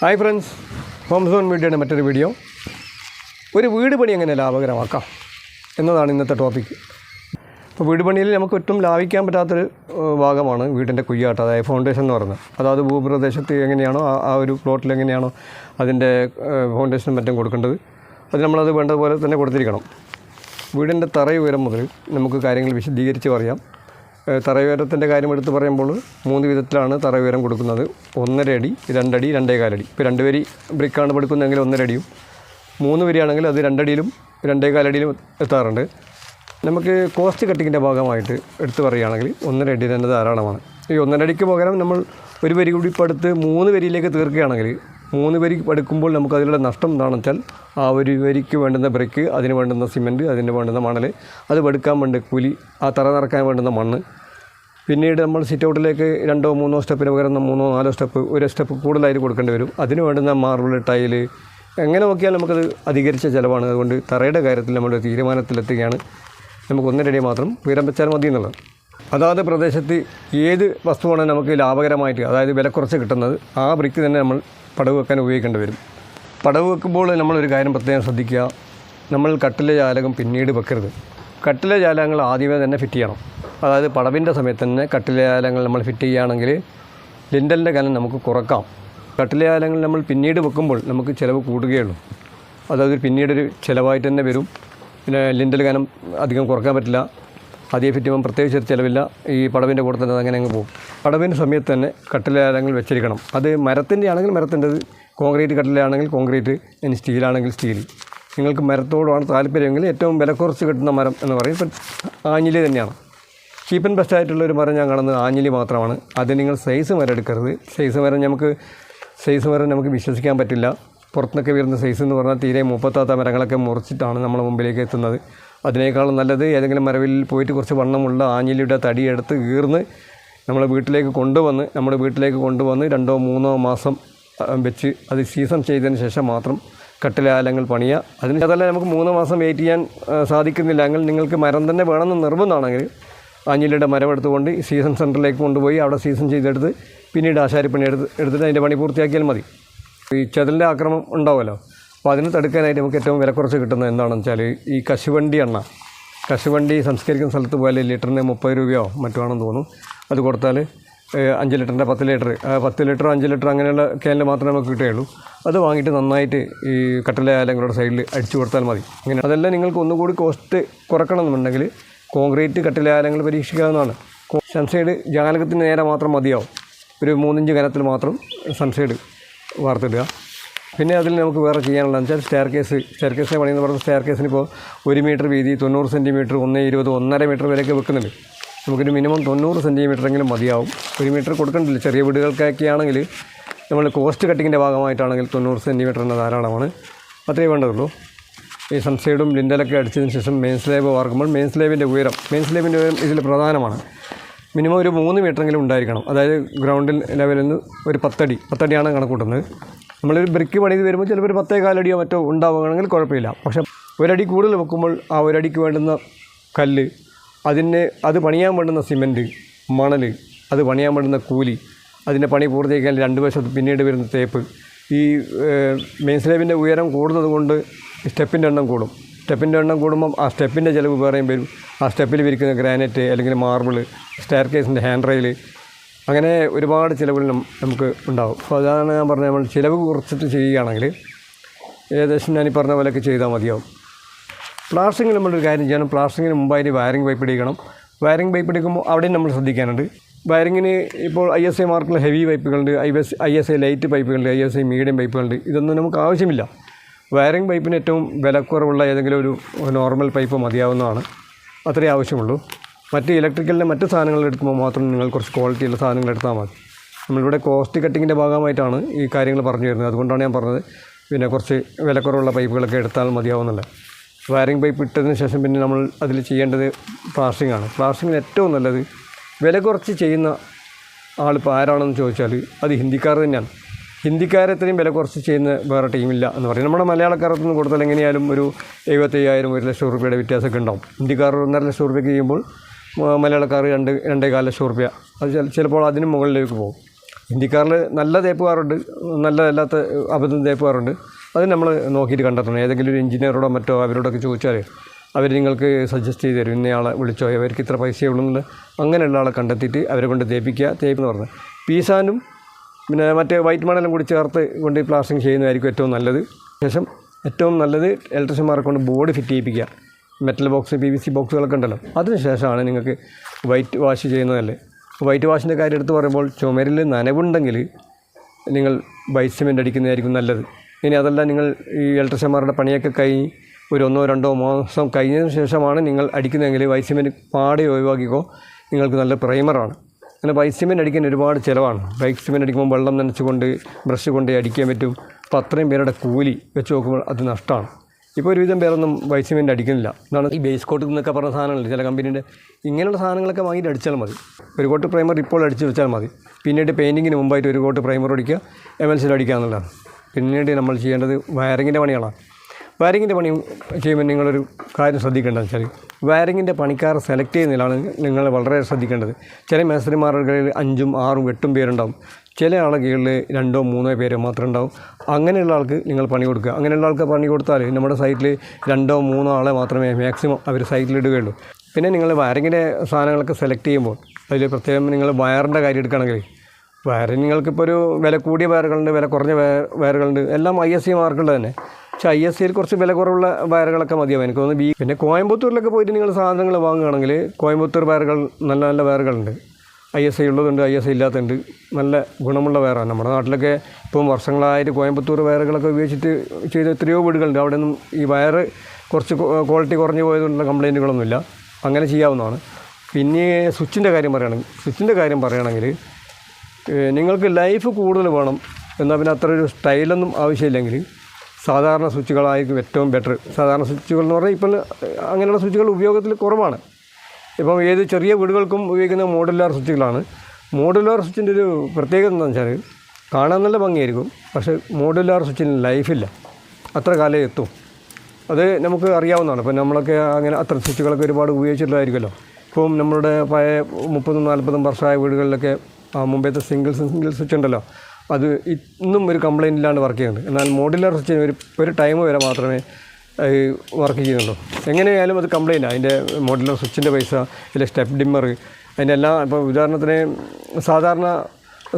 Hi friends home zone മീഡിയയുടെ മറ്റൊരു video ഒരു വീട് പണി എങ്ങനെ ലാഭകരമാക്കാം എന്നതാണ് ഇന്നത്തെ ടോപ്പിക് അപ്പോൾ വീട് പണിയിൽ നമുക്ക് ഒട്ടും ലാഭിക്കാൻ പറ്റാത്തൊരു ഭാഗമാണ് വീടിന്റെ കുയ്യാട്ടം അതായത് ഫൗണ്ടേഷൻ എന്ന് പറയുന്നത്. അതായത് ഭൂപ്രദേശത്ത് എങ്ങനെയാണോ ആ ഒരു പ്ലോട്ടിൽ എങ്ങനെയാണോ അതിന്റെ ഫൗണ്ടേഷനും മറ്റും കൊടുക്കേണ്ടത്. അത് നമ്മളത് വേണ്ടതുപോലെ തന്നെ കൊടുത്തിരിക്കണം. വീടിന്റെ തറയുയരം മുതൽ നമുക്ക് കാര്യങ്ങൾ വിശദീകരിച്ച് പറയാം. തറയുയരത്തിന്റെ കാര്യം എടുത്ത് പറയുമ്പോൾ മൂന്ന് വിധത്തിലാണ് തറയുയരം കൊടുക്കുന്നത്. ഒന്നര അടി രണ്ടടി രണ്ടേകാലടി. ഇപ്പോൾ രണ്ട് വരി ബ്രിക്കാണ് പടുക്കുന്നതെങ്കിൽ ഒന്നര അടിയും. മൂന്ന് വരിയാണെങ്കിൽ അത് രണ്ടടിയിലും രണ്ടേകാലടിയിലും എത്താറുണ്ട്. നമുക്ക് കോസ്റ്റ് കട്ടിങ്ങിന്റെ ഭാഗമായിട്ട് എടുത്ത് പറയുകയാണെങ്കിൽ ഒന്നര അടി തന്നെ ധാരാളമാണ്. ഈ ഒന്നര അടിക്ക് പകരം നമ്മൾ ഒരു വരി കൂടി പടുത്ത് മൂന്ന് വരിയിലേക്ക് തീർക്കുകയാണെങ്കിൽ മൂന്ന് വരി എടുക്കുമ്പോൾ നമുക്ക് അതിലുള്ള നഷ്ടം എന്താണെന്ന് വെച്ചാൽ ആ ഒരു വരിക്ക് വേണ്ടുന്ന ബ്രേക്ക് അതിന് വേണ്ടുന്ന സിമന്റ് അതിന് വേണ്ടുന്ന മണൽ അത് എടുക്കാൻ വേണ്ട കൂലി ആ തറ നിറക്കാൻ വേണ്ടുന്ന മണ്ണ്. പിന്നീട് നമ്മൾ സിറ്റ് ഔട്ടിലേക്ക് രണ്ടോ മൂന്നോ സ്റ്റെപ്പിന് പകരം മൂന്നോ നാലോ സ്റ്റെപ്പ് ഒരു സ്റ്റെപ്പ് കൂടുതലായിട്ട് കൊടുക്കേണ്ടി വരും. അതിന് വേണ്ടുന്ന മാർബിൾ ടൈൽ എങ്ങനെ നോക്കിയാൽ നമുക്കത് അധികരിച്ച ചിലവാണ്. അതുകൊണ്ട് തറയുടെ കാര്യത്തിൽ നമ്മൾ തീരുമാനത്തിലെത്തുകയാണ്. നമുക്ക് ഒന്നരടി മാത്രം ഉയരം വെച്ചാൽ മതി എന്നുള്ളത്. അതാത് പ്രദേശത്ത് ഏത് വസ്തുവാണ് നമുക്ക് ലാഭകരമായിട്ട് അതായത് വില കുറച്ച് കിട്ടുന്നത് ആ ബ്രിക്ക് തന്നെ നമ്മൾ പടവ് വെക്കാൻ ഉപയോഗിക്കേണ്ടി വരും. പടവ് വെക്കുമ്പോൾ നമ്മളൊരു കാര്യം പ്രത്യേകം ശ്രദ്ധിക്കുക. നമ്മൾ കട്ടിലെ ജാലകം പിന്നീട് വെക്കരുത്. കട്ടിലെ ജാലകങ്ങൾ ആദ്യമേ തന്നെ ഫിറ്റ് ചെയ്യണം. അതായത് പടവിന്റെ സമയത്ത് തന്നെ കട്ടിലെ ജാലകങ്ങൾ നമ്മൾ ഫിറ്റ് ചെയ്യുകയാണെങ്കിൽ ലിൻഡലിന്റെ കനം നമുക്ക് കുറക്കാം. കട്ടിലെ ജാലകങ്ങൾ നമ്മൾ പിന്നീട് വെക്കുമ്പോൾ നമുക്ക് ചിലവ് കൂടുകയുള്ളൂ. അതായത് പിന്നീടൊരു ചിലവായിട്ട് തന്നെ വരും. പിന്നെ ലിൻഡൽ കനം അധികം കുറയ്ക്കാൻ പറ്റില്ല. ആദ്യം ഫിറ്റുമ്പം പ്രത്യേകിച്ച് ഒരു ചിലവില്ല. ഈ പടവിന്റെ കൂടെ തന്നെ അങ്ങനെ അങ്ങ് പോകും. പടവിന്റെ സമയത്ത് തന്നെ കട്ടിലാരങ്ങൾ വെച്ചിരിക്കണം. അത് മരത്തിന്റെ ആണെങ്കിൽ മരത്തിന്റെത് കോൺക്രീറ്റ് കട്ടിലാണെങ്കിൽ കോൺക്രീറ്റ് ഇനി സ്റ്റീലാണെങ്കിൽ സ്റ്റീൽ. നിങ്ങൾക്ക് മരത്തോടാണ് താല്പര്യമെങ്കിൽ ഏറ്റവും വില കുറച്ച് കിട്ടുന്ന മരം എന്ന് പറയും. ഇപ്പം ആഞ്ഞിലി തന്നെയാണ്. ചീപ്പ് ആൻഡ് ബെസ്റ്റ് ആയിട്ടുള്ള ഒരു മരം ഞാൻ കാണുന്നത് ആഞ്ഞിലി മാത്രമാണ്. അത് നിങ്ങൾ സൈസ് മരം എടുക്കരുത്. സൈസ് മരം നമുക്ക് സൈസ് മരം നമുക്ക് വിശ്വസിക്കാൻ പറ്റില്ല. പുറത്തുനിന്നൊക്കെ വരുന്ന സൈസ് എന്ന് പറഞ്ഞാൽ തീരെ മുപ്പത്താത്ത മരങ്ങളൊക്കെ മുറിച്ചിട്ടാണ് നമ്മുടെ മുമ്പിലേക്ക് എത്തുന്നത്. അതിനേക്കാളും നല്ലത് ഏതെങ്കിലും മരവിൽ പോയിട്ട് കുറച്ച് വണ്ണമുള്ള ആഞ്ഞിലിയുടെ തടിയെടുത്ത് ഈർന്ന് നമ്മളെ വീട്ടിലേക്ക് കൊണ്ടുവന്ന് നമ്മുടെ വീട്ടിലേക്ക് കൊണ്ടുവന്ന് രണ്ടോ മൂന്നോ മാസം വെച്ച് അത് സീസൺ ചെയ്തതിന് ശേഷം മാത്രം കട്ടിലാലങ്ങൾ പണിയുക. അതിന് അതല്ല നമുക്ക് മൂന്ന് മാസം വെയിറ്റ് ചെയ്യാൻ ആ, സാധിക്കുന്നില്ല. അങ്ങനെ നിങ്ങൾക്ക് മരം തന്നെ വേണമെന്ന് നിർബന്ധമാണെങ്കിൽ ആഞ്ഞിലിയുടെ മരം എടുത്തുകൊണ്ട് സീസൺ സെന്ററിലേക്ക് കൊണ്ടുപോയി അവിടെ സീസൺ ചെയ്തെടുത്ത് പിന്നീട് ആശാരിപ്പണി എടുത്ത് എടുത്തിട്ട് അതിന്റെ പണി പൂർത്തിയാക്കിയാൽ മതി. ഈ ചതിലിന്റെ ആക്രമം ഉണ്ടാവുമല്ലോ. അപ്പോൾ അതിന് തടുക്കാനായിട്ട് നമുക്ക് ഏറ്റവും വില കുറച്ച് കിട്ടുന്നത് എന്താണെന്ന് വെച്ചാൽ ഈ കശുവണ്ടി എണ്ണ. കശുവണ്ടി സംസ്കരിക്കുന്ന സ്ഥലത്ത് പോയാൽ ലിറ്ററിന് മുപ്പത് രൂപയോ മറ്റോ ആണെന്ന് തോന്നുന്നു അത് കൊടുത്താൽ അഞ്ച് ലിറ്ററിന്റെ പത്ത് ലിറ്റർ പത്ത് ലിറ്റർ അഞ്ച് ലിറ്റർ അങ്ങനെയുള്ള ക്യാനിൽ മാത്രമേ നമുക്ക് കിട്ടുകയുള്ളൂ. അത് വാങ്ങിയിട്ട് നന്നായിട്ട് ഈ കട്ടിലെ ആലങ്ങളുടെ സൈഡിൽ അടിച്ചു കൊടുത്താൽ മതി. അങ്ങനെ അതെല്ലാം നിങ്ങൾക്ക് ഒന്നുകൂടി കോസ്റ്റ് കുറക്കണം എന്നുണ്ടെങ്കിൽ കോൺക്രീറ്റ് കട്ടിലെ ആലങ്ങൾ പരീക്ഷിക്കാവുന്നതാണ് സൺസൈഡ് ജാലകത്തിന് നേരെ മാത്രം മതിയാവും. ഒരു മൂന്നിഞ്ച് കനത്തിൽ മാത്രം സൺസൈഡ് വാർത്തിടുക. പിന്നെ അതിൽ നമുക്ക് വേറെ ചെയ്യാനുള്ളത് വെച്ചാൽ സ്റ്റെയർ കേസ് സ്റ്റെയർ കേസിനെ പണിയെന്ന് പറഞ്ഞാൽ സ്റ്റെയർ കേസിന് ഇപ്പോൾ ഒരു മീറ്റർ വീതി തൊണ്ണൂറ് സെന്റിമീറ്റർ ഒന്ന് ഇരുപത് ഒന്നര മീറ്റർ വരെയൊക്കെ വെക്കുന്നുണ്ട്. നമുക്കൊരു മിനിമം തൊണ്ണൂറ് സെന്റിമീറ്ററെങ്കിലും മതിയാവും. ഒരു മീറ്റർ കൊടുക്കണ്ടില്ല. ചെറിയ വീടുകൾക്കൊക്കെ ആണെങ്കിൽ നമ്മൾ കോസ്റ്റ് കട്ടിങ്ങിന്റെ ഭാഗമായിട്ടാണെങ്കിൽ തൊണ്ണൂറ് സെന്റിമീറ്റർ എന്ന ധാരാളമാണ്. അത്രയേ വേണ്ടതുള്ളൂ. ഈ സൺസൈഡും ലിൻഡലൊക്കെ അടിച്ചതിന് ശേഷം മെയിൻ സ്ലേബ് വാർക്കുമ്പോൾ മെയിൻ സ്ലേബിന്റെ ഉയരം മെയിൻ സ്ലേബിന്റെ ഉയരം ഇതിൽ പ്രധാനമാണ്. മിനിമം ഒരു മൂന്ന് മീറ്ററെങ്കിലും ഉണ്ടായിരിക്കണം. അതായത് ഗ്രൗണ്ടിൽ ലെവലിൽ നിന്ന് ഒരു പത്തടി പത്തടിയാണ് കണക്കൂട്ടുന്നത്. നമ്മളൊരു ബ്രിക്ക് പണിത് വരുമ്പോൾ ചിലപ്പോൾ ഒരു പത്തേ കാലടിയോ മറ്റോ ഉണ്ടാവുകയാണെങ്കിൽ കുഴപ്പമില്ല. പക്ഷേ ഒരടി കൂടുതൽ വെക്കുമ്പോൾ ആ ഒരടിക്ക് വേണ്ടുന്ന കല്ല് അതിന് അത് പണിയാൻ വേണ്ടുന്ന സിമന്റ് മണൽ അത് പണിയാൻ വേണ്ടുന്ന കൂലി അതിന്റെ പണി പൂർത്തിയാക്കാൻ രണ്ട് വശത്ത് പിന്നീട് വരുന്ന തേപ്പ് ഈ മെയിൻ സ്ലേബിന്റെ ഉയരം കൂടുന്നത് കൊണ്ട് സ്റ്റെപ്പിന്റെ എണ്ണം കൂടും. സ്റ്റെപ്പിന്റെ എണ്ണം കൂടുമ്പം ആ സ്റ്റെപ്പിന്റെ ചിലവ് വേറെയും വരും. ആ സ്റ്റെപ്പിൽ വിരിക്കുന്ന ഗ്രാനൈറ്റ് അല്ലെങ്കിൽ മാർബിൾ സ്റ്റെയർ കേസിന്റെ ഹാൻഡ് റെയിൽ അങ്ങനെ ഒരുപാട് ചിലവുകൾ നമുക്ക് ഉണ്ടാവും. അപ്പോൾ അതാണ് ഞാൻ പറഞ്ഞത്. നമ്മൾ ചിലവ് കുറച്ചിട്ട് ചെയ്യുകയാണെങ്കിൽ ഏകദേശം ഞാൻ പറഞ്ഞ പോലെയൊക്കെ ചെയ്താൽ മതിയാവും. പ്ലാസ്റ്റിങ്ങിൽ നമ്മളൊരു കാര്യം ചെയ്യണം. പ്ലാസ്റ്ററിങ്ങിന് മുമ്പായിട്ട് വയറിംഗ് പൈപ്പ് ഇടിക്കണം വയറിംഗ് പൈപ്പ് എടുക്കുമ്പോൾ അവിടെയും നമ്മൾ ശ്രദ്ധിക്കാനുണ്ട്. വയറിങ്ങിന് ഇപ്പോൾ ഐ എസ് ഐ മാർക്കുള്ള heavy പൈപ്പുകളുണ്ട് I S I S I light പൈപ്പുകളുണ്ട് I S I medium പൈപ്പുകളുണ്ട്. ഇതൊന്നും നമുക്ക് ആവശ്യമില്ല. വയറിംഗ് പൈപ്പിന് ഏറ്റവും വിലക്കുറവുള്ള ഏതെങ്കിലും ഒരു നോർമൽ പൈപ്പ് മതിയാവുന്നതാണ്. അത്രയേ ആവശ്യമുള്ളൂ. മറ്റ് ഇലക്ട്രിക്കലിന്റെ മറ്റ് സാധനങ്ങൾ എടുക്കുമ്പോൾ മാത്രം നിങ്ങൾ കുറച്ച് ക്വാളിറ്റിയുള്ള സാധനങ്ങൾ എടുത്താൽ മതി. നമ്മളിവിടെ കോസ്റ്റ് കട്ടിങ്ങിന്റെ ഭാഗമായിട്ടാണ് ഈ കാര്യങ്ങൾ പറഞ്ഞു വരുന്നത്. അതുകൊണ്ടാണ് ഞാൻ പറഞ്ഞത് പിന്നെ കുറച്ച് വിലക്കുറവുള്ള പൈപ്പുകളൊക്കെ എടുത്താൽ മതിയാവുന്നില്ല. വയറിംഗ് പൈപ്പ് ഇട്ടതിന് ശേഷം പിന്നെ നമ്മൾ അതിൽ ചെയ്യേണ്ടത് പ്ലാസ്റ്റിംഗ് ആണ്. പ്ലാസ്റ്റിങ്ങിന് ഏറ്റവും നല്ലത് വില കുറച്ച് ചെയ്യുന്ന ആളിപ്പോൾ ആരാണെന്ന് ചോദിച്ചാൽ അത് ഹിന്ദിക്കാർ തന്നെയാണ്. ഹിന്ദിക്കാരെ ഇത്രയും വില കുറച്ച് ചെയ്യുന്ന വേറെ ടീമില്ല എന്ന് പറയും. നമ്മുടെ മലയാളക്കാരത്തൊന്നും നിന്ന് കൊടുത്താൽ എങ്ങനെയായാലും ഒരു എഴുപത്തയ്യായിരം ഒരു ലക്ഷം റുപ്യയുടെ വ്യത്യാസമൊക്കെ ഉണ്ടാവും. ഹിന്ദിക്കാർ ഒന്നര ലക്ഷം റുപ്യക്ക് ചെയ്യുമ്പോൾ മലയാളക്കാർ രണ്ട് രണ്ടേ കാല ലക്ഷം റുപ്യ അത് ചില- ചിലപ്പോൾ അതിന് മുകളിലേക്ക് പോകും. ഹിന്ദിക്കാരിൽ നല്ല തേപ്പുകാരുണ്ട്. നല്ലതല്ലാത്ത അബദ്ധം തേപ്പുകാരുണ്ട്. അത് നമ്മൾ നോക്കിയിട്ട് കണ്ടെത്തണം. ഏതെങ്കിലും ഒരു എഞ്ചിനീയറോടോ മറ്റോ അവരോടൊക്കെ ചോദിച്ചാൽ അവർ നിങ്ങൾക്ക് സജസ്റ്റ് ചെയ്ത് തരും. ഇന്നയാളെ വിളിച്ചോ അവർക്ക് ഇത്ര പൈസയേ ഉള്ളൂ അങ്ങനെയുള്ള ആളെ കണ്ടെത്തിയിട്ട് അവരെ കൊണ്ട് തേപ്പിക്കുക തേപ്പ് എന്ന് പറഞ്ഞത് പീസാനും പിന്നെ മറ്റേ വൈറ്റ് മണലും കൂടി ചേർത്ത് കൊണ്ട് പ്ലാസ്റ്റിങ് ചെയ്യുന്നതായിരിക്കും ഏറ്റവും നല്ലത്. ശേഷം ഏറ്റവും നല്ലത് ഇലക്ട്രീഷ്യന്മാരെ കൊണ്ട് board fit ചെയ്യിപ്പിക്കുക. Metal box P V C ബോക്സുകളൊക്കെ ഉണ്ടല്ലോ. അതിനുശേഷമാണ് നിങ്ങൾക്ക് വൈറ്റ് വാഷ് ചെയ്യുന്നതല്ലേ. വൈറ്റ് വാഷിന്റെ കാര്യം എടുത്ത് പറയുമ്പോൾ ചുമരിൽ നനവുണ്ടെങ്കിൽ നിങ്ങൾ വൈറ്റ് സിമെന്റ് അടിക്കുന്നതായിരിക്കും നല്ലത്. ഇനി അതല്ല നിങ്ങൾ ഈ ഇലക്ട്രീഷ്യന്മാരുടെ പണിയൊക്കെ കഴിഞ്ഞ് ഒരു ഒന്നോ രണ്ടോ മാസം കഴിഞ്ഞതിന് ശേഷമാണ് നിങ്ങൾ അടിക്കുന്നതെങ്കിൽ വൈറ്റ് സിമെന്റ് പാടെ ഒഴിവാക്കിക്കോ. നിങ്ങൾക്ക് നല്ല പ്രൈമറാണ് അങ്ങനെ വൈറ്റ് സിമെന്റ് അടിക്കാൻ ഒരുപാട് ചിലവാണ്. വൈറ്റ് സിമെന്റ് അടിക്കുമ്പോൾ വെള്ളം നനച്ചുകൊണ്ട് ബ്രഷ് കൊണ്ട് അടിക്കാൻ പറ്റും. അപ്പോൾ അത്രയും പേരുടെ കൂലി വെച്ച് നോക്കുമ്പോൾ അത് നഷ്ടമാണ് ഇപ്പോൾ ഒരുവിധം പേരൊന്നും വൈറ്റ് സിമെന്റ് അടിക്കുന്നില്ല. എന്നാണ് ഈ ബേസ് കോട്ട് എന്നൊക്കെ പറഞ്ഞ സാധനങ്ങൾ ചില കമ്പനീന്റെ ഇങ്ങനെയുള്ള സാധനങ്ങളൊക്കെ വാങ്ങിയിട്ട് അടിച്ചാൽ മതി. ഒരു കോട്ട് പ്രൈമർ ഇപ്പോൾ അടിച്ച് വെച്ചാൽ മതി. പിന്നീട് പെയിന്റിങ്ങിന് മുമ്പായിട്ട് ഒരു കോട്ട് പ്രൈമർ അടിക്കുക എം എൽ സിയിൽ അടിക്കുക എന്നുള്ളതാണ്. പിന്നീട് നമ്മൾ ചെയ്യേണ്ടത് വയറിങ്ങിന്റെ പണികളാണ്. വയറിങ്ങിന്റെ പണി ചെയ്യുമ്പോൾ നിങ്ങളൊരു കാര്യം ശ്രദ്ധിക്കേണ്ടതെന്ന് വെച്ചാൽ വയറിങ്ങിന്റെ പണിക്കാർ സെലക്ട് ചെയ്യുന്നതിലാണ് നിങ്ങൾ വളരെ ശ്രദ്ധിക്കേണ്ടത്. ചില മേസ്ത്രിമാരുടെ അഞ്ചും ആറും എട്ടും പേരുണ്ടാവും. ചില ആളുകളിൽ രണ്ടോ മൂന്നോ പേര് മാത്രം ഉണ്ടാവും. അങ്ങനെയുള്ള ആൾക്ക് നിങ്ങൾ പണി കൊടുക്കുക. അങ്ങനെയുള്ള ആൾക്ക് പണി കൊടുത്താൽ നമ്മുടെ സൈറ്റിൽ രണ്ടോ മൂന്നോ ആളെ മാത്രമേ മാക്സിമം അവർ സൈറ്റിൽ ഇടുകയുള്ളൂ. പിന്നെ നിങ്ങൾ വയറിങ്ങിന്റെ സാധനങ്ങളൊക്കെ സെലക്ട് ചെയ്യുമ്പോൾ അതിൽ പ്രത്യേകം നിങ്ങൾ വയറിന്റെ കാര്യം എടുക്കുകയാണെങ്കിൽ വയറിന് നിങ്ങൾക്കിപ്പോൾ ഒരു വില കൂടിയ വയറുകളുണ്ട് വില കുറഞ്ഞ വയ- വയറുകളുണ്ട്. എല്ലാം ഐ എസ് സി മാർക്കുള്ളത് തന്നെ. പക്ഷേ ഐ എസ് സിയിൽ കുറച്ച് വില കുറവുള്ള വയറുകളൊക്കെ മതിയാവും. എനിക്ക് തോന്നുന്നു ബി പിന്നെ കോയമ്പത്തൂരിലൊക്കെ പോയിട്ട് നിങ്ങൾ സാധനങ്ങൾ വാങ്ങുകയാണെങ്കിൽ കോയമ്പത്തൂർ വയറുകൾ നല്ല നല്ല വയറുകളുണ്ട്. ഐ എസ് ഐ ഉള്ളതുണ്ട് ഐ എസ് ഐ ഇല്ലാത്തതുണ്ട്. നല്ല ഗുണമുള്ള വയറാണ്. നമ്മുടെ നാട്ടിലൊക്കെ ഇപ്പം വർഷങ്ങളായിട്ട് കോയമ്പത്തൂർ വയറുകളൊക്കെ ഉപയോഗിച്ചിട്ട് ചെയ്ത എത്രയോ വീടുകളുണ്ട്. അവിടെ നിന്നും ഈ വയറ് കുറച്ച് ക്വാളിറ്റി കുറഞ്ഞു പോയതുകൊണ്ടുള്ള കംപ്ലയിന്റുകളൊന്നുമില്ല. അങ്ങനെ ചെയ്യാവുന്നതാണ്. പിന്നെ സ്വിച്ചിന്റെ കാര്യം പറയുകയാണെങ്കിൽ സ്വിച്ചിന്റെ കാര്യം പറയുകയാണെങ്കിൽ നിങ്ങൾക്ക് ലൈഫ് കൂടുതൽ വേണം എന്നാൽ പിന്നെ അത്ര ഒരു സ്റ്റൈലൊന്നും ആവശ്യമില്ലെങ്കിൽ സാധാരണ സ്വിച്ചുകളായിരിക്കും ഏറ്റവും ബെറ്റർ. സാധാരണ സ്വിച്ചുകൾ എന്ന് പറഞ്ഞാൽ ഇപ്പോൾ അങ്ങനെയുള്ള സ്വിച്ചുകൾ ഉപയോഗത്തിൽ കുറവാണ്. ഇപ്പം ഏത് ചെറിയ വീടുകൾക്കും ഉപയോഗിക്കുന്ന മോഡുലാർ സ്വിച്ചുകളാണ്. മോഡുലാർ സ്വിച്ചിന്റെ ഒരു പ്രത്യേകത എന്താണെന്ന് വെച്ചാൽ കാണാൻ നല്ല ഭംഗിയായിരിക്കും പക്ഷേ മോഡുലാർ സ്വിച്ചിന് ലൈഫില്ല. അത്ര കാലം എത്തും. അത് നമുക്ക് അറിയാവുന്നതാണ്. ഇപ്പം നമ്മളൊക്കെ അങ്ങനെ അത്ര സ്വിച്ചുകളൊക്കെ ഒരുപാട് ഉപയോഗിച്ചിട്ടുള്ളതായിരിക്കുമല്ലോ. ഇപ്പം നമ്മളുടെ പഴയ മുപ്പതും നാൽപ്പതും വർഷമായ വീടുകളിലൊക്കെ മുമ്പത്തെ സിംഗിൾ സിംഗിൾ സ്വിച്ച് ഉണ്ടല്ലോ അത് ഇന്നും ഒരു കംപ്ലൈന്റ് ഇല്ലാണ്ട് വർക്ക് ചെയ്യുന്നുണ്ട്. എന്നാൽ മോഡുലാർ സ്വിച്ചിന് ഒരു ഒരു ടൈം വരെ മാത്രമേ വർക്ക് ചെയ്യുന്നുള്ളൂ. എങ്ങനെയായാലും അത് കംപ്ലയിന്റ് അതിന്റെ മോഡലർ സ്വിച്ചിന്റെ പൈസ അതിന്റെ സ്റ്റെപ്പ് ഡിമ്മർ അതിന്റെ എല്ലാ ഇപ്പോൾ ഉദാഹരണത്തിന് സാധാരണ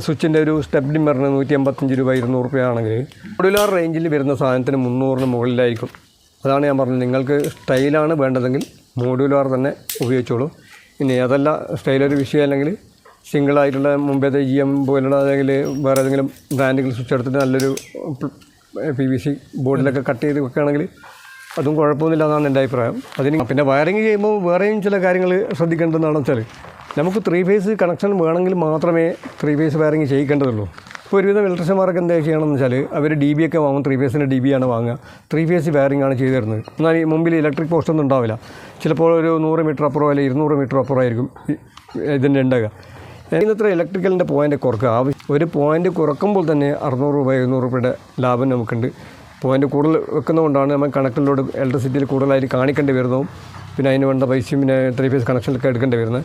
സ്വിച്ചിന്റെ ഒരു സ്റ്റെപ്പ് ഡിമ്മറിന് നൂറ്റി എൺപത്തഞ്ച് രൂപ ഇരുന്നൂറ് രൂപയാണെങ്കിൽ മോഡുലാർ റേഞ്ചിൽ വരുന്ന സാധനത്തിന് മുന്നൂറിന് മുകളിലായിരിക്കും. അതാണ് ഞാൻ പറഞ്ഞത്. നിങ്ങൾക്ക് സ്റ്റൈലാണ് വേണ്ടതെങ്കിൽ മോഡുലാർ തന്നെ ഉപയോഗിച്ചോളൂ. ഇനി അതല്ല സ്റ്റൈലൊരു വിഷയം അല്ലെങ്കിൽ സിംഗിളായിട്ടുള്ള മുമ്പേത്തെ ജി എം പോലുള്ള അല്ലെങ്കിൽ വേറെ ഏതെങ്കിലും ബ്രാൻഡുകൾ സ്വിച്ച് എടുത്തിട്ട് നല്ലൊരു പി വി സി ബോർഡിലൊക്കെ കട്ട് ചെയ്ത് വെക്കുകയാണെങ്കിൽ അതും കുഴപ്പമൊന്നുമില്ല എന്നാണ് എന്റെ അഭിപ്രായം. അതിന് പിന്നെ വയറിങ് ചെയ്യുമ്പോൾ വേറെയും ചില കാര്യങ്ങൾ ശ്രദ്ധിക്കേണ്ടതെന്നാണെന്ന് വെച്ചാൽ നമുക്ക് ത്രീ ഫേസ് കണക്ഷൻ വേണമെങ്കിൽ മാത്രമേ ത്രീ ഫേസ് വയറിങ് ചെയ്യിക്കേണ്ടതുള്ളൂ. ഇപ്പോൾ ഒരുവിധം ഇലക്ട്രീഷ്യന്മാർക്ക് എന്താ ചെയ്യണമെന്ന് വെച്ചാൽ അവർ ഡി ബി ഒക്കെ വാങ്ങും ത്രീ ഫേസിന്റെ ഡി ബി ആണ് വാങ്ങുക. ത്രീ ഫേസ് വയറിംഗ് ആണ് ചെയ്തു തരുന്നത്. എന്നാൽ ഈ മുമ്പിൽ ഇലക്ട്രിക് പോസ്റ്റ് ഒന്നും ഉണ്ടാവില്ല. ചിലപ്പോൾ ഒരു നൂറ് മീറ്റർ അപ്പുറം അല്ലെങ്കിൽ ഇരുന്നൂറ് മീറ്റർ അപ്പുറം ആയിരിക്കും ഇതിന്റെ ഉണ്ടാകുക ഇന്നത്ര ഇലക്ട്രിക്കലിന്റെ പോയിന്റ് കുറക്കുക. ആവശ്യം ഒരു പോയിന്റ് കുറക്കുമ്പോൾ തന്നെ അറുന്നൂറ് രൂപ എഴുന്നൂറ് രൂപയുടെ ലാഭം നമുക്കുണ്ട്. പോയിന്റ് കൂടുതൽ വെക്കുന്നതുകൊണ്ടാണ് നമ്മൾ കണക്റ്റിലോട് ഇലക്ട്രിസിറ്റിയിൽ കൂടുതലായിട്ട് കാണിക്കേണ്ടി വരുന്നതും. പിന്നെ അതിന് വേണ്ട പൈസയും പിന്നെ ത്രീ ഫേസ് കണക്ഷനിലൊക്കെ എടുക്കേണ്ടി വരുന്നത്.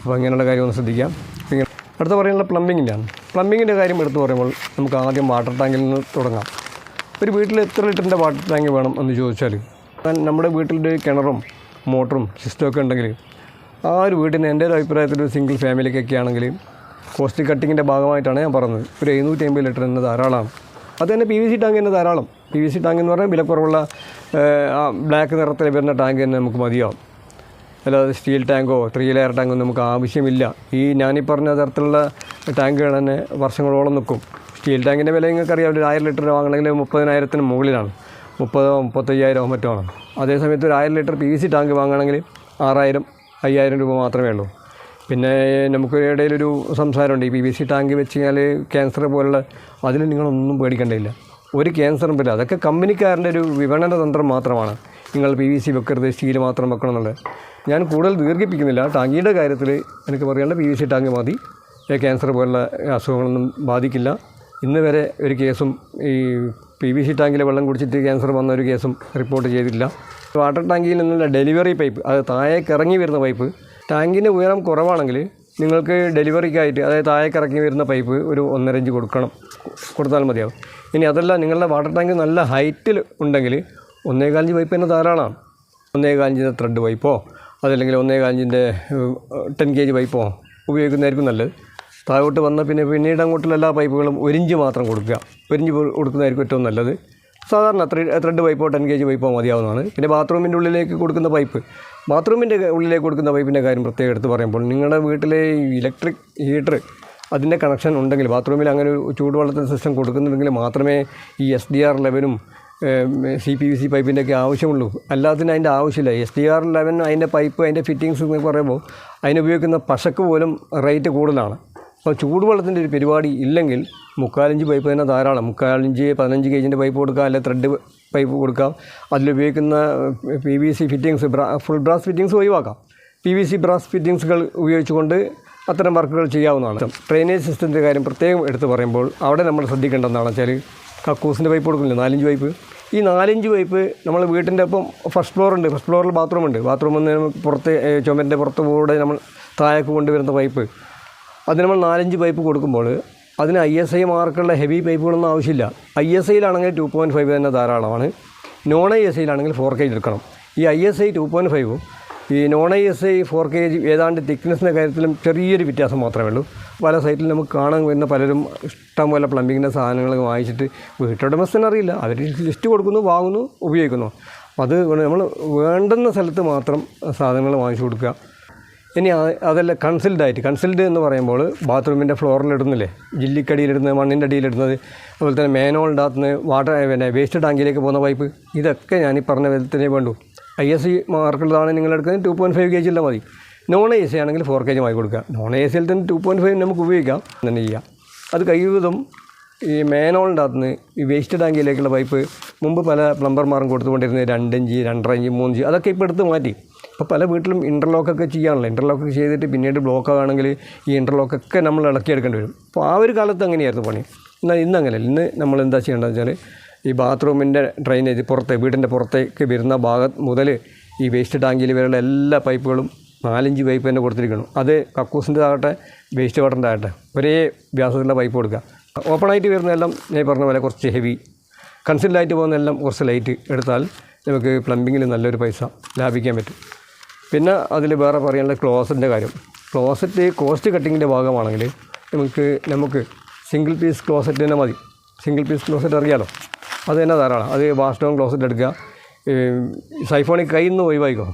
അപ്പോൾ അങ്ങനെയുള്ള കാര്യം ഒന്ന് ശ്രദ്ധിക്കാം. പിന്നെ അടുത്ത പറയാനുള്ള പ്ലംബിങ്ങിന്റെയാണ് പ്ലംബിങ്ങിന്റെ കാര്യം എടുത്തു പറയുമ്പോൾ നമുക്ക് ആദ്യം വാട്ടർ ടാങ്കിൽ നിന്ന് തുടങ്ങാം. ഒരു വീട്ടിൽ എത്ര ലിറ്ററിന്റെ വാട്ടർ ടാങ്ക് വേണം എന്ന് ചോദിച്ചാൽ നമ്മുടെ വീട്ടിലൊരു കിണറും മോട്ടറും സിസ്റ്റമൊക്കെ ഉണ്ടെങ്കിൽ ആ ഒരു വീട്ടിന് എന്റെ ഒരു അഭിപ്രായത്തിൽ ഒരു സിംഗിൾ ഫാമിലിക്കൊക്കെ ആണെങ്കിൽ കോസ്റ്റ് കട്ടിങ്ങിന്റെ ഭാഗമായിട്ടാണ് ഞാൻ പറഞ്ഞത്. ഒരു എഴുന്നൂറ്റി അമ്പത് ലിറ്റർ എന്നത് ധാരാളമാണ് അത് തന്നെ പി വി സി ടാങ്ക് തന്നെ ധാരാളം. പി വി സി ടാങ്ക് എന്ന് പറഞ്ഞാൽ വിലക്കുറവുള്ള ആ ബ്ലാക്ക് നിറത്തിൽ വരുന്ന ടാങ്ക് തന്നെ നമുക്ക് മതിയാവും. അല്ലാതെ സ്റ്റീൽ ടാങ്കോ ത്രീ ലെയർ ടാങ്കോ നമുക്ക് ആവശ്യമില്ല. ഈ ഞാനീ പറഞ്ഞ തരത്തിലുള്ള ടാങ്കുകൾ തന്നെ വർഷങ്ങളോളം നിൽക്കും. സ്റ്റീൽ ടാങ്കിന്റെ വില നിങ്ങൾക്ക് അറിയാം ഒരു ആയിരം ലിറ്റർ വാങ്ങണമെങ്കിൽ മുപ്പതിനായിരത്തിന് മുകളിലാണ്. മുപ്പതോ മുപ്പത്തയ്യായിരമോ മറ്റോ ആണ്. അതേസമയത്ത് ഒരു ആയിരം ലിറ്റർ പി സി ടാങ്ക് വാങ്ങണമെങ്കിൽ ആറായിരം അയ്യായിരം രൂപ മാത്രമേ ഉള്ളൂ. പിന്നെ നമുക്ക് ഇടയിലൊരു സംസാരമുണ്ട്. ഈ പി വി സി ടാങ്ക് വെച്ച് കഴിഞ്ഞാൽ ക്യാൻസർ പോലുള്ള അതിന് നിങ്ങളൊന്നും പേടിക്കേണ്ടതില്ല ഒരു ക്യാൻസറും പറ്റില്ല. അതൊക്കെ കമ്പനിക്കാരന്റെ ഒരു വിപണന തന്ത്രം മാത്രമാണ്. നിങ്ങൾ പി വി സി വെക്കരുത് സ്റ്റീൽ മാത്രം വെക്കണം എന്നുള്ളത് ഞാൻ കൂടുതൽ ദീർഘിപ്പിക്കുന്നില്ല. ടാങ്കിയുടെ കാര്യത്തിൽ എനിക്ക് പറയാനുള്ള പി വി സി ടാങ്ക് മതി. ക്യാൻസർ പോലുള്ള അസുഖങ്ങളൊന്നും ബാധിക്കില്ല. ഇന്ന് വരെ ഒരു കേസും ഈ പി വി സി ടാങ്കിലെ വെള്ളം കുടിച്ചിട്ട് ക്യാൻസർ വന്ന ഒരു കേസും റിപ്പോർട്ട് ചെയ്തിട്ടില്ല. വാട്ടർ ടാങ്കിയിൽ നിന്നുള്ള ഡെലിവറി പൈപ്പ് അത് താഴേക്ക് ഇറങ്ങി വരുന്ന പൈപ്പ് ടാങ്കിന്റെ ഉയരം കുറവാണെങ്കിൽ നിങ്ങൾക്ക് ഡെലിവറിക്കായിട്ട് അതായത് താഴേക്ക് ഇറക്കി വരുന്ന പൈപ്പ് ഒരു ഒന്നര ഇഞ്ച് കൊടുക്കണം. കൊടുത്താൽ മതിയാവും. ഇനി അതല്ല നിങ്ങളുടെ വാട്ടർ ടാങ്ക് നല്ല ഹൈറ്റിൽ ഉണ്ടെങ്കിൽ ഒന്നേകാലഞ്ച് പൈപ്പ് തന്നെ ധാരാളമാണ്. ഒന്നേകാലഞ്ചിന്റെ ത്രെഡ് പൈപ്പോ അതല്ലെങ്കിൽ ഒന്നേകാലഞ്ചിന്റെ ടെൻ കെ ജി പൈപ്പോ ഉപയോഗിക്കുന്നതായിരിക്കും നല്ലത്. താഴോട്ട് വന്ന പിന്നെ പിന്നീട് അങ്ങോട്ടുള്ള എല്ലാ പൈപ്പുകളും ഒരിഞ്ച് മാത്രം കൊടുക്കുക. ഒരിഞ്ച് കൊടുക്കുന്നതായിരിക്കും ഏറ്റവും നല്ലത്. സാധാരണ ത്രീ ത്രെഡ് പൈപ്പോ ടെൻ കെ ജി പൈപ്പോ മതിയാവുന്നതാണ്. പിന്നെ ബാത്റൂമിന്റെ ഉള്ളിലേക്ക് കൊടുക്കുന്ന പൈപ്പ് ബാത്റൂമിന്റെ ഉള്ളിലേക്ക് കൊടുക്കുന്ന പൈപ്പിന്റെ കാര്യം പ്രത്യേകം എടുത്ത് പറയുമ്പോൾ നിങ്ങളുടെ വീട്ടിലെ ഇലക്ട്രിക് ഹീറ്റർ അതിന്റെ കണക്ഷൻ ഉണ്ടെങ്കിൽ ബാത്റൂമിൽ അങ്ങനെ ഒരു ചൂടുവെള്ളത്തിന്റെ സിസ്റ്റം കൊടുക്കുന്നുണ്ടെങ്കിൽ മാത്രമേ ഈ എസ് ഡി ആർ ലെവനും സി പി വി സി പൈപ്പിന്റെയൊക്കെ ആവശ്യമുള്ളൂ. അല്ലാത്തതിന് അതിന്റെ ആവശ്യമില്ല. എസ് ഡി ആർ ലെവൻ അതിന്റെ പൈപ്പ് അതിന്റെ ഫിറ്റിങ്സ് എന്ന് പറയുമ്പോൾ അതിനുപയോഗിക്കുന്ന പശക്ക് പോലും റേറ്റ് കൂടുതലാണ്. അപ്പോൾ ചൂടുവെള്ളത്തിന്റെ ഒരു പരിപാടി ഇല്ലെങ്കിൽ മുക്കാലിഞ്ച് പൈപ്പ് തന്നെ ധാരാളം. മുക്കാലിഞ്ച് പതിനഞ്ച് കെ ജിന്റെ പൈപ്പ് കൊടുക്കാം അല്ലെങ്കിൽ ത്രെഡ് പൈപ്പ് കൊടുക്കാം. അതിലുപയോഗിക്കുന്ന P V C fittings full brass fittings ഒഴിവാക്കാം. പി വി സി ബ്രാസ് ഫിറ്റിങ്സുകൾ ഉപയോഗിച്ചുകൊണ്ട് അത്തരം വർക്കുകൾ ചെയ്യാവുന്നതാണ്. ഡ്രെയിനേജ് സിസ്റ്റത്തിന്റെ കാര്യം പ്രത്യേകം എടുത്ത് പറയുമ്പോൾ അവിടെ നമ്മൾ ശ്രദ്ധിക്കേണ്ടതെന്നാണ് വെച്ചാൽ കക്കൂസിന്റെ പൈപ്പ് കൊടുക്കുന്നില്ല നാലഞ്ച് പൈപ്പ് ഈ നാലഞ്ച് പൈപ്പ് നമ്മൾ വീട്ടിന്റെ ഒപ്പം ഫസ്റ്റ് ഫ്ലോർ ഉണ്ട്. ഫസ്റ്റ് ഫ്ലോറിൽ ബാത്റൂമുണ്ട് ബാത്റൂമിൽ നിന്ന് പുറത്ത് ചുമരിന്റെ പുറത്ത് കൂടെ നമ്മൾ താഴേക്ക് കൊണ്ടുവരുന്ന പൈപ്പ് അതിന് നമ്മൾ നാലഞ്ച് പൈപ്പ് കൊടുക്കുമ്പോൾ അതിന് ഐ എസ് ഐ മാർക്കുള്ള ഹെവി പൈപ്പുകളൊന്നും ആവശ്യമില്ല. ഐ എസ് ഐയിലാണെങ്കിൽ ടു പോയിന്റ് ഫൈവ് തന്നെ ധാരാളമാണ്. നോൺ ഐ എസ് ഐയിലാണെങ്കിൽ ഫോർ കെ ജി എടുക്കണം. ഈ I S I two point ഫൈവും ഈ non I S I four K G ഏതാണ്ട് തിക്നെസ്സിന്റെ കാര്യത്തിലും ചെറിയൊരു വ്യത്യാസം മാത്രമേ ഉള്ളൂ. പല സൈറ്റിൽ നമുക്ക് കാണാൻ വരുന്ന പലരും ഇഷ്ടം പോലെ പ്ലംബിങ്ങിന്റെ സാധനങ്ങൾ വാങ്ങിച്ചിട്ട് വീട്ടുടമസ്ഥന അറിയില്ല. അവർ ലിസ്റ്റ് കൊടുക്കുന്നു വാങ്ങുന്നു ഉപയോഗിക്കുന്നു. അത് നമ്മൾ വേണ്ടുന്ന സ്ഥലത്ത് മാത്രം സാധനങ്ങൾ വാങ്ങിച്ചു കൊടുക്കുക. ഇനി അതല്ല കൺസിൽഡ് ആയിട്ട്. കൺസിൽഡ് എന്ന് പറയുമ്പോൾ ബാത്റൂമിന്റെ ഫ്ലോറിലിടുന്നില്ലേ? ജില്ലിക്കടിയിലിടുന്നത് മണ്ണിന്റെ അടിയിലിടുന്നത് അതുപോലെ തന്നെ മേനോളിന്റെ അകത്തുനിന്ന് വാട്ടർ പിന്നെ വേസ്റ്റ് ടാങ്കിലേക്ക് പോകുന്ന പൈപ്പ്. ഇതൊക്കെ ഞാൻ ഈ പറഞ്ഞ വിധത്തിനേ വേണ്ടു. ഐ എസ് സി മാർക്കുള്ളതാണ് നിങ്ങൾ എടുക്കുന്നത് two point five K G മതി. നോൺ എ സി ആണെങ്കിൽ ഫോർ കെ ജി വാങ്ങി കൊടുക്കുക. നോൺ എ സിയിൽ തന്നെ ടു പോയിന്റ് ഫൈവ് നമുക്ക് ഉപയോഗിക്കാം. തന്നെ ചെയ്യാം. അത് കഴിവതും ഈ മേനോളിന്റെ അകത്തുനിന്ന് ഈ വേസ്റ്റ് ടാങ്കിലേക്കുള്ള പൈപ്പ് മുമ്പ് പല പ്ലംബർമാരും കൊടുത്തുകൊണ്ടിരുന്നത് രണ്ടിഞ്ച് രണ്ടര ഇഞ്ച് മൂന്നിഞ്ച് അതൊക്കെ ഇപ്പോൾ എടുത്ത് മാറ്റി. ഇപ്പോൾ പല വീട്ടിലും ഇന്റർലോക്കൊക്കെ ചെയ്യാണല്ലോ. ഇന്റർലോക്കൊക്കെ ചെയ്തിട്ട് പിന്നീട് ബ്ലോക്ക് ആണെങ്കിൽ ഈ ഇന്റർലോക്കൊക്കെ നമ്മൾ ഇളക്കിയെടുക്കേണ്ടി വരും. അപ്പോൾ ആ ഒരു കാലത്ത് അങ്ങനെയായിരുന്നു പണി. എന്നാൽ ഇന്ന് അങ്ങനെയല്ല. ഇന്ന് നമ്മൾ എന്താ ചെയ്യേണ്ടതെന്ന് വെച്ചാൽ ഈ ബാത്റൂമിന്റെ ഡ്രെയിനേജ് പുറത്തെ വീടിന്റെ പുറത്തേക്ക് വരുന്ന ഭാഗം മുതൽ ഈ വേസ്റ്റ് ടാങ്കിൽ വരെയുള്ള എല്ലാ പൈപ്പുകളും നാലഞ്ച് പൈപ്പ് തന്നെ കൊടുത്തിരിക്കണം അത് കക്കൂസിന്റെ ആകട്ടെ വേസ്റ്റ് വാട്ടറിന്റെ ആകട്ടെ ഒരേ വ്യാസത്തിലുള്ള പൈപ്പ് കൊടുക്കുക. ഓപ്പണായിട്ട് വരുന്നതെല്ലാം ഞാൻ പറഞ്ഞ പോലെ കുറച്ച് ഹെവി കൺസിൽഡായിട്ട് പോകുന്നതെല്ലാം കുറച്ച് ലൈറ്റ് എടുത്താൽ നമുക്ക് പ്ലംബിങ്ങിൽ നല്ലൊരു പൈസ ലാഭിക്കാൻ പറ്റും. പിന്നെ അതിൽ വേറെ പറയാനുള്ള ക്ലോസറ്റിന്റെ കാര്യം. ക്ലോസറ്റ് കോസ്റ്റ് കട്ടിങ്ങിന്റെ ഭാഗമാണെങ്കിൽ നമുക്ക് നമുക്ക് സിംഗിൾ പീസ് ക്ലോസറ്റ് തന്നെ മതി. സിംഗിൾ പീസ് ക്ലോസറ്റ് അറിയാലോ? അത് തന്നെ ധാരാളം. അത് വാഷ്ടോൺ ക്ലോസറ്റ് എടുക്കുക സൈഫോണിക് കയ്യിൽ നിന്ന് ഒഴിവായിക്കോ?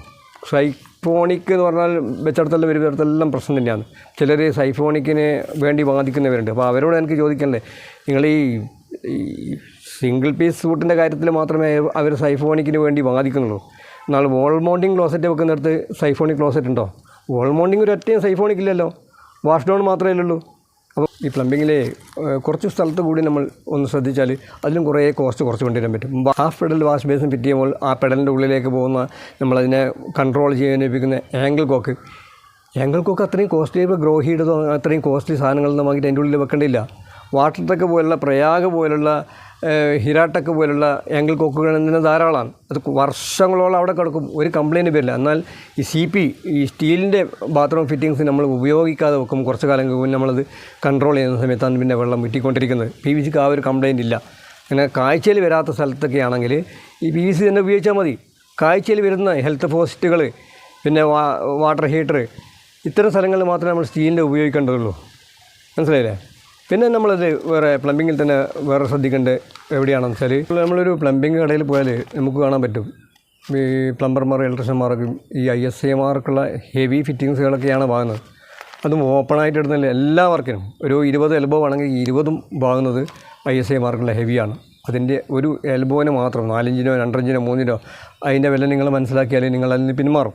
സൈഫോണിക് എന്ന് പറഞ്ഞാൽ വെച്ചിടത്തെല്ലാം വരുന്നിടത്തെല്ലാം പ്രശ്നം തന്നെയാണ്. ചിലർ സൈഫോണിക്കിന് വേണ്ടി വാദിക്കുന്നവരുണ്ട്. അപ്പോൾ അവരോട് എനിക്ക് ചോദിക്കണ്ടേ? നിങ്ങൾ ഈ സിംഗിൾ പീസ് സൂട്ടിന്റെ കാര്യത്തിൽ മാത്രമേ അവർ സൈഫോണിക്കിന് വേണ്ടി വാദിക്കുന്നുള്ളൂ. എന്നാൽ വോൾ മൗണ്ടിങ് ക്ലോസറ്റ് വെക്കുന്നിടത്ത് സൈഫോണിക് ക്ലോസറ്റ് ഉണ്ടോ? വോൾ മൗണ്ടിങ് ഒരു ഒറ്റയും സൈഫോണിക് ഇല്ലല്ലോ വാഷ് ഡൗൺ മാത്രമേ ഉള്ളൂ അപ്പോൾ ഈ പ്ലംബിങ്ങിലെ കുറച്ച് സ്ഥലത്ത് കൂടി നമ്മൾ ഒന്ന് ശ്രദ്ധിച്ചാൽ അതിലും കുറേ കോസ്റ്റ് കുറച്ച് കൊണ്ടുവരാൻ പറ്റും. Half pedal wash basin fit ചെയ്യുമ്പോൾ ആ പെഡലിന്റെ ഉള്ളിലേക്ക് പോകുന്ന നമ്മളതിനെ കൺട്രോൾ ചെയ്യാൻ ഉപയോഗിക്കുന്ന ആംഗിൾ കോക്ക് ആംഗിൾ കോക്ക് അത്രയും കോസ്റ്റ്ലി ഇപ്പോൾ ഗ്രോ ഹീഡ് അത്രയും കോസ്റ്റ്ലി സാധനങ്ങളൊന്നും വാങ്ങിയിട്ട് അതിന്റെ ഉള്ളിൽ വെക്കേണ്ടില്ല വാട്ടർ ടെക്ക് പോലുള്ള പ്രയാഗ് പോലുള്ള ഹിരാടെക് പോലുള്ള ആംഗിൾ കോക്കുകൾ തന്നെ ധാരാളമാണ്. അത് വർഷങ്ങളോളം അവിടെ കിടക്കും. ഒരു കംപ്ലയിന്റ് വരില്ല എന്നാൽ ഈ സി പി ഈ സ്റ്റീലിന്റെ ബാത്റൂം ഫിറ്റിങ്സ് നമ്മൾ ഉപയോഗിക്കാതെ വെക്കും. കുറച്ച് കാലം കഴിഞ്ഞ് നമ്മളത് കൺട്രോൾ ചെയ്യുന്ന സമയത്താണ് പിന്നെ വെള്ളം വിറ്റിക്കൊണ്ടിരിക്കുന്നത് പി വി സിക്ക് ആ ഒരു കംപ്ലയിന്റ് ഇല്ല. അങ്ങനെ കാഴ്ചയിൽ വരാത്ത സ്ഥലത്തൊക്കെ ആണെങ്കിൽ ഈ പി വി സി തന്നെ ഉപയോഗിച്ചാൽ മതി. കാഴ്ചയിൽ വരുന്ന ഹെൽത്ത് പോസ്റ്റുകൾ പിന്നെ വാട്ടർ ഹീറ്റർ ഇത്തരം സ്ഥലങ്ങളിൽ മാത്രമേ നമ്മൾ സ്റ്റീലിന്റെ ഉപയോഗിക്കേണ്ടതുള്ളൂ. മനസ്സിലായില്ലേ? പിന്നെ നമ്മളത് വേറെ പ്ലംബിങ്ങിൽ തന്നെ വേറെ ശ്രദ്ധിക്കേണ്ടത് എവിടെയാണെന്ന് വെച്ചാൽ നമ്മളൊരു പ്ലംബിങ് കടയിൽ പോയാൽ നമുക്ക് കാണാൻ പറ്റും. ഈ പ്ലംബർമാർ ഇലക്ട്രീഷ്യന്മാർക്കും ഈ ഐ എസ് ഐ മാർക്കുള്ള ഹെവി ഫിറ്റിങ്സുകളൊക്കെയാണ് വാങ്ങുന്നത്. അതും ഓപ്പണായിട്ട് ഇടുന്നില്ല എല്ലാ വർക്കിനും ഒരു ഇരുപത് എൽബോ ആണെങ്കിൽ ഇരുപതും വാങ്ങുന്നത് ഐ എസ് ഐ മാർക്കുള്ള ഹെവിയാണ് അതിന്റെ ഒരു എൽബോന് മാത്രം നാലിഞ്ചിനോ രണ്ടഞ്ചിനോ മൂന്നിനോ അതിന്റെ വില നിങ്ങൾ മനസ്സിലാക്കിയാൽ നിങ്ങൾ അതിൽ പിന്മാറും.